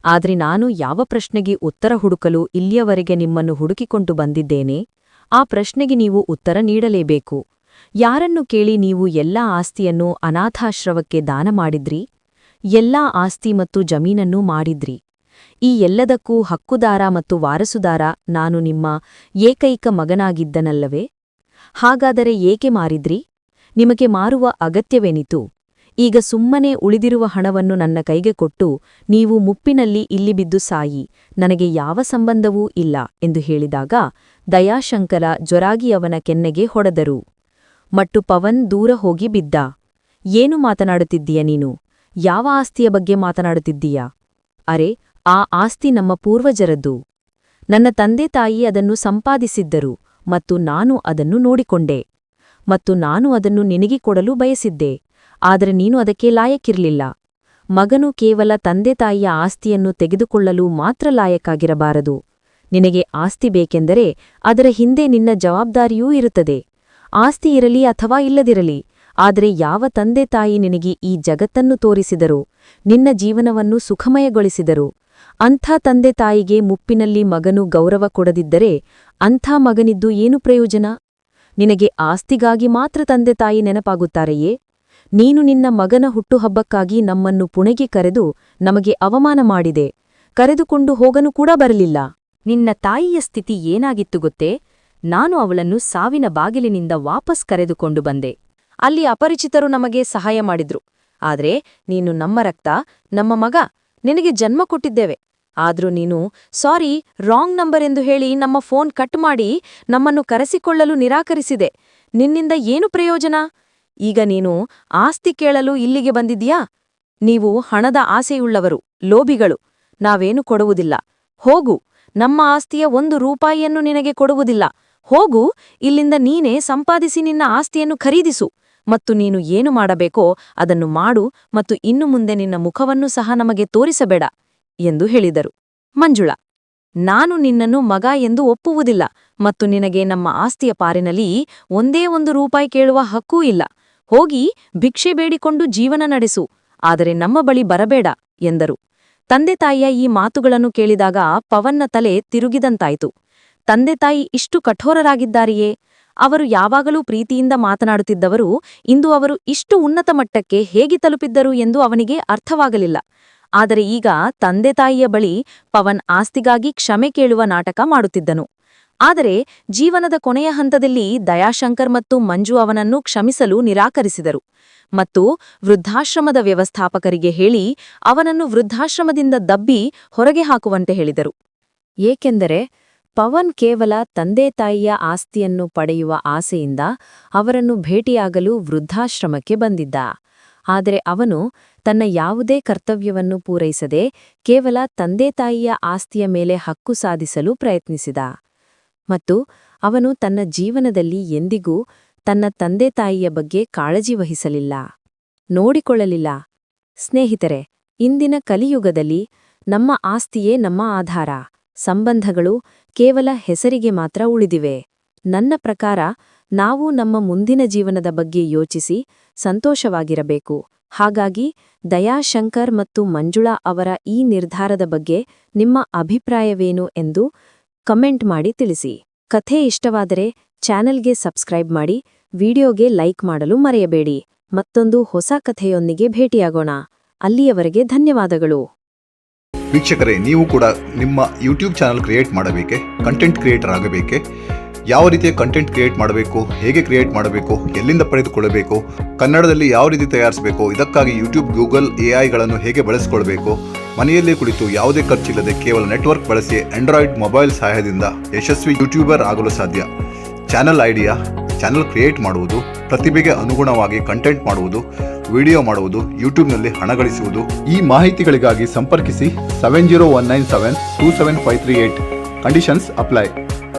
ಆದ್ರೆ ನಾನು ಯಾವ ಪ್ರಶ್ನೆಗೆ ಉತ್ತರ ಹುಡುಕಲು ಇಲ್ಲಿಯವರೆಗೆ ನಿಮ್ಮನ್ನು ಹುಡುಕಿಕೊಂಡು ಬಂದಿದ್ದೇನೆ? ಆ ಪ್ರಶ್ನೆಗೆ ನೀವು ಉತ್ತರ ನೀಡಲೇಬೇಕು. ಯಾರನ್ನು ಕೇಳಿ ನೀವು ಎಲ್ಲಾ ಆಸ್ತಿಯನ್ನು ಅನಾಥಾಶ್ರವಕ್ಕೆ ದಾನ ಮಾಡಿದ್ರಿ? ಎಲ್ಲಾ ಆಸ್ತಿ ಮತ್ತು ಜಮೀನನ್ನೂ ಮಾಡಿದ್ರಿ? ಈ ಎಲ್ಲದಕ್ಕೂ ಹಕ್ಕುದಾರ ಮತ್ತು ವಾರಸುದಾರ ನಾನು ನಿಮ್ಮ ಏಕೈಕ ಮಗನಾಗಿದ್ದನಲ್ಲವೇ? ಹಾಗಾದರೆ ಏಕೆ ಮಾರಿದ್ರಿ? ನಿಮಗೆ ಮಾರುವ ಅಗತ್ಯವೇನಿತು? ಈಗ ಸುಮ್ಮನೆ ಉಳಿದಿರುವ ಹಣವನ್ನು ನನ್ನ ಕೈಗೆ ಕೊಟ್ಟು ನೀವು ಮುಪ್ಪಿನಲ್ಲಿ ಇಲ್ಲಿ ಬಿದ್ದು ಸಾಯಿ, ನನಗೆ ಯಾವ ಸಂಬಂಧವೂ ಇಲ್ಲ ಎಂದು ಹೇಳಿದಾಗ ದಯಾಶಂಕರ ಜೊರಾಗಿ ಅವನ ಕೆನ್ನೆಗೆ ಹೊಡೆದರು. ಮಟ್ಟು ಪವನ್ ದೂರ ಹೋಗಿ ಬಿದ್ದ. ಏನು ಮಾತನಾಡುತ್ತಿದ್ದೀಯ ನೀನು? ಯಾವ ಆಸ್ತಿಯ ಬಗ್ಗೆ ಮಾತನಾಡುತ್ತಿದ್ದೀಯಾ? ಅರೆ ಆ ಆಸ್ತಿ ನಮ್ಮ ಪೂರ್ವಜರದ್ದು. ನನ್ನ ತಂದೆ ತಾಯಿ ಅದನ್ನು ಸಂಪಾದಿಸಿದ್ದರು ಮತ್ತು ನಾನು ಅದನ್ನು ನೋಡಿಕೊಂಡೆ ಮತ್ತು ನಾನು ಅದನ್ನು ನಿನಗೆ ಕೊಡಲು ಬಯಸಿದ್ದೆ, ಆದರೆ ನೀನು ಅದಕ್ಕೆ ಲಾಯಕ್ಕಿರಲಿಲ್ಲ. ಮಗನು ಕೇವಲ ತಂದೆ ತಾಯಿಯ ಆಸ್ತಿಯನ್ನು ತೆಗೆದುಕೊಳ್ಳಲು ಮಾತ್ರ ಲಾಯಕ್ಕಾಗಿರಬಾರದು. ನಿನಗೆ ಆಸ್ತಿ ಬೇಕೆಂದರೆ ಅದರ ಹಿಂದೆ ನಿನ್ನ ಜವಾಬ್ದಾರಿಯೂ ಇರುತ್ತದೆ. ಆಸ್ತಿ ಇರಲಿ ಅಥವಾ ಇಲ್ಲದಿರಲಿ, ಆದರೆ ಯಾವ ತಂದೆ ತಾಯಿ ನಿನಗೆ ಈ ಜಗತ್ತನ್ನು ತೋರಿಸಿದರು, ನಿನ್ನ ಜೀವನವನ್ನು ಸುಖಮಯಗೊಳಿಸಿದರು ಅಂಥ ತಂದೆ ತಾಯಿಗೆ ಮುಪ್ಪಿನಲ್ಲಿ ಮಗನು ಗೌರವ ಕೊಡದಿದ್ದರೆ ಅಂಥ ಮಗನಿದ್ದು ಏನು ಪ್ರಯೋಜನ? ನಿನಗೆ ಆಸ್ತಿಗಾಗಿ ಮಾತ್ರ ತಂದೆ ತಾಯಿ ನೆನಪಾಗುತ್ತಾರೆಯೇ? ನೀನು ನಿನ್ನ ಮಗನ ಹುಟ್ಟುಹಬ್ಬಕ್ಕಾಗಿ ನಮ್ಮನ್ನು ಪುಣೆಗೆ ಕರೆದು ನಮಗೆ ಅವಮಾನ ಮಾಡಿದೆ. ಕರೆದುಕೊಂಡು ಹೋಗನು ಕೂಡ ಬರಲಿಲ್ಲ. ನಿನ್ನ ತಾಯಿಯ ಸ್ಥಿತಿ ಏನಾಗಿತ್ತು ಗೊತ್ತೇ? ನಾನು ಅವಳನ್ನು ಸಾವಿನ ಬಾಗಿಲಿನಿಂದ ವಾಪಸ್ ಕರೆದುಕೊಂಡು ಬಂದೆ. ಅಲ್ಲಿ ಅಪರಿಚಿತರು ನಮಗೆ ಸಹಾಯ ಮಾಡಿದ್ರು. ಆದ್ರೆ ನೀನು ನಮ್ಮ ರಕ್ತ, ನಮ್ಮ ಮಗ ನಿನಗೆ ಜನ್ಮ ಕೊಟ್ಟಿದ್ದೇವೆ. ಆದ್ರೂ ನೀನು, ಸಾರಿ, ರಾಂಗ್ ನಂಬರ್ ಎಂದು ಹೇಳಿ ನಮ್ಮ ಫೋನ್ ಕಟ್ ಮಾಡಿ ನಮ್ಮನ್ನು ಕರೆಸಿಕೊಳ್ಳಲು ನಿರಾಕರಿಸಿದೆ. ನಿನ್ನಿಂದ ಏನು ಪ್ರಯೋಜನ? ಈಗ ನೀನು ಆಸ್ತಿ ಕೇಳಲು ಇಲ್ಲಿಗೆ ಬಂದಿದ್ಯಾ ನೀವು ಹಣದ ಆಸೆಯುಳ್ಳವರು, ಲೋಭಿಗಳು. ನಾವೇನು ಕೊಡುವುದಿಲ್ಲ. ಹೋಗು, ನಮ್ಮ ಆಸ್ತಿಯ ಒಂದು ರೂಪಾಯಿಯನ್ನು ನಿನಗೆ ಕೊಡುವುದಿಲ್ಲ. ಹೋಗು, ಇಲ್ಲಿಂದ ನೀನೇ ಸಂಪಾದಿಸಿ ನಿನ್ನ ಆಸ್ತಿಯನ್ನು ಖರೀದಿಸು. ಮತ್ತು ನೀನು ಏನು ಮಾಡಬೇಕೋ ಅದನ್ನು ಮಾಡು ಮತ್ತು ಇನ್ನು ಮುಂದೆ ನಿನ್ನ ಮುಖವನ್ನು ಸಹ ನಮಗೆ ತೋರಿಸಬೇಡ ಎಂದು ಹೇಳಿದರು. ಮಂಜುಳ, ನಾನು ನಿನ್ನನ್ನು ಮಗ ಎಂದು ಒಪ್ಪುವುದಿಲ್ಲ ಮತ್ತು ನಿನಗೆ ನಮ್ಮ ಆಸ್ತಿಯ ಪಾರಿನಲ್ಲಿ ಒಂದೇ ಒಂದು ರೂಪಾಯಿ ಕೇಳುವ ಹಕ್ಕೂ ಇಲ್ಲ. ಹೋಗಿ ಭಿಕ್ಷೆ ಬೇಡಿಕೊಂಡು ಜೀವನ ನಡೆಸು, ಆದರೆ ನಮ್ಮ ಬಳಿ ಬರಬೇಡ ಎಂದರು. ತಂದೆ ತಾಯಿಯ ಈ ಮಾತುಗಳನ್ನು ಕೇಳಿದಾಗ ಪವನ್ನ ತಲೆ ತಿರುಗಿದಂತಾಯಿತು. ತಂದೆ ತಾಯಿ ಇಷ್ಟು ಕಠೋರರಾಗಿದ್ದಾರೆಯೇ? ಅವರು ಯಾವಾಗಲೂ ಪ್ರೀತಿಯಿಂದ ಮಾತನಾಡುತ್ತಿದ್ದವರು, ಇಂದು ಅವರು ಇಷ್ಟು ಉನ್ನತ ಮಟ್ಟಕ್ಕೆ ಹೇಗೆ ತಲುಪಿದ್ದರು ಎಂದು ಅವನಿಗೆ ಅರ್ಥವಾಗಲಿಲ್ಲ. ಆದರೆ ಈಗ ತಂದೆ ತಾಯಿಯ ಬಳಿ ಪವನ್ ಆಸ್ತಿಗಾಗಿ ಕ್ಷಮೆ ಕೇಳುವ ನಾಟಕ ಮಾಡುತ್ತಿದ್ದನು. ಆದರೆ ಜೀವನದ ಕೊನೆಯ ಹಂತದಲ್ಲಿ ದಯಾಶಂಕರ್ ಮತ್ತು ಮಂಜು ಅವನನ್ನು ಕ್ಷಮಿಸಲು ನಿರಾಕರಿಸಿದರು. ಮತ್ತು ವೃದ್ಧಾಶ್ರಮದ ವ್ಯವಸ್ಥಾಪಕರಿಗೆ ಹೇಳಿ ಅವನನ್ನು ವೃದ್ಧಾಶ್ರಮದಿಂದ ದಬ್ಬಿ ಹೊರಗೆ ಹಾಕುವಂತೆ ಹೇಳಿದರು. ಏಕೆಂದರೆ ಪವನ್ ಕೇವಲ ತಂದೆ ತಾಯಿಯ ಆಸ್ತಿಯನ್ನು ಪಡೆಯುವ ಆಸೆಯಿಂದ ಅವರನ್ನು ಭೇಟಿಯಾಗಲು ವೃದ್ಧಾಶ್ರಮಕ್ಕೆ ಬಂದಿದ್ದ. ಆದರೆ ಅವನು ತನ್ನ ಯಾವುದೇ ಕರ್ತವ್ಯವನ್ನು ಪೂರೈಸದೆ ಕೇವಲ ತಂದೆ ತಾಯಿಯ ಆಸ್ತಿಯ ಮೇಲೆ ಹಕ್ಕು ಸಾಧಿಸಲು ಪ್ರಯತ್ನಿಸಿದ. ಮತ್ತು ಅವನು ತನ್ನ ಜೀವನದಲ್ಲಿ ಎಂದಿಗೂ ತನ್ನ ತಂದೆ ತಾಯಿಯ ಬಗ್ಗೆ ಕಾಳಜಿ ವಹಿಸಲಿಲ್ಲ. ನೋಡಿಕೊಳ್ಳಲಿಲ್ಲ. ಸ್ನೇಹಿತರೆ, ಇಂದಿನ ಕಲಿಯುಗದಲ್ಲಿ ನಮ್ಮ ಆಸ್ತಿಯೇ ನಮ್ಮ ಆಧಾರ. ಸಂಬಂಧಗಳು ಕೇವಲ ಹೆಸರಿಗೆ ಮಾತ್ರ ಉಳಿದಿವೆ. ನನ್ನ ಪ್ರಕಾರ, ನಾವು ನಮ್ಮ ಮುಂದಿನ ಜೀವನದ ಬಗ್ಗೆ ಯೋಚಿಸಿ ಸಂತೋಷವಾಗಿರಬೇಕು. ಹಾಗಾಗಿ, ದಯಾಶಂಕರ್ ಮತ್ತು ಮಂಜುಳಾ ಅವರ ಈ ನಿರ್ಧಾರದ ಬಗ್ಗೆ ನಿಮ್ಮ ಅಭಿಪ್ರಾಯವೇನು ಎಂದು ಕಮೆಂಟ್ ಮಾಡಿ ತಿಳಿಸಿ. ಕಥೆ ಇಷ್ಟವಾದರೆ ಚಾನೆಲ್ಗೆ ಸಬ್ಸ್ಕ್ರೈಬ್ ಮಾಡಿ, ವಿಡಿಯೋಗೆ ಲೈಕ್ ಮಾಡಲು ಮರೆಯಬೇಡಿ. ಮತ್ತೊಂದು ಹೊಸ ಕಥೆಯೊಂದಿಗೆ ಭೇಟಿಯಾಗೋಣ. ಅಲ್ಲಿಯವರೆಗೆ ಧನ್ಯವಾದಗಳು. ವೀಕ್ಷಕರೇ, ನೀವು ಕೂಡ ನಿಮ್ಮ ಯೂಟ್ಯೂಬ್ ಚಾನಲ್ ಕ್ರಿಯೇಟ್ ಮಾಡಬೇಕೆ? ಕಂಟೆಂಟ್ ಕ್ರಿಯೇಟರ್ ಆಗಬೇಕೆ? ಯಾವ ರೀತಿಯ ಕಂಟೆಂಟ್ ಕ್ರಿಯೇಟ್ ಮಾಡಬೇಕು? ಹೇಗೆ ಕ್ರಿಯೇಟ್ ಮಾಡಬೇಕು? ಎಲ್ಲಿಂದ ಪಡೆದುಕೊಳ್ಳಬೇಕು? ಕನ್ನಡದಲ್ಲಿ ಯಾವ ರೀತಿ ತಯಾರಿಸಬೇಕು? ಇದಕ್ಕಾಗಿ ಯೂಟ್ಯೂಬ್ ಗೂಗಲ್ ಎ ಐಗಳನ್ನು ಹೇಗೆ ಬಳಸಿಕೊಳ್ಬೇಕು? ಮನೆಯಲ್ಲೇ ಕುಳಿತು ಯಾವುದೇ ಖರ್ಚಿಲ್ಲದೆ ಕೇವಲ ನೆಟ್ವರ್ಕ್ ಬಳಸಿ ಆಂಡ್ರಾಯ್ಡ್ ಮೊಬೈಲ್ ಸಹಾಯದಿಂದ ಯಶಸ್ವಿ ಯೂಟ್ಯೂಬರ್ ಆಗಲು ಸಾಧ್ಯ. ಚಾನಲ್ ಐಡಿಯಾ, ಚಾನಲ್ ಕ್ರಿಯೇಟ್ ಮಾಡುವುದು, ಪ್ರತಿಭೆಗೆ ಅನುಗುಣವಾಗಿ ಕಂಟೆಂಟ್ ಮಾಡುವುದು, ವಿಡಿಯೋ ಮಾಡುವುದು, ಯೂಟ್ಯೂಬ್ನಲ್ಲಿ ಹಣ ಗಳಿಸುವುದು. ಈ ಮಾಹಿತಿಗಳಿಗಾಗಿ ಸಂಪರ್ಕಿಸಿ seven zero one nine seven two seven five three eight conditions apply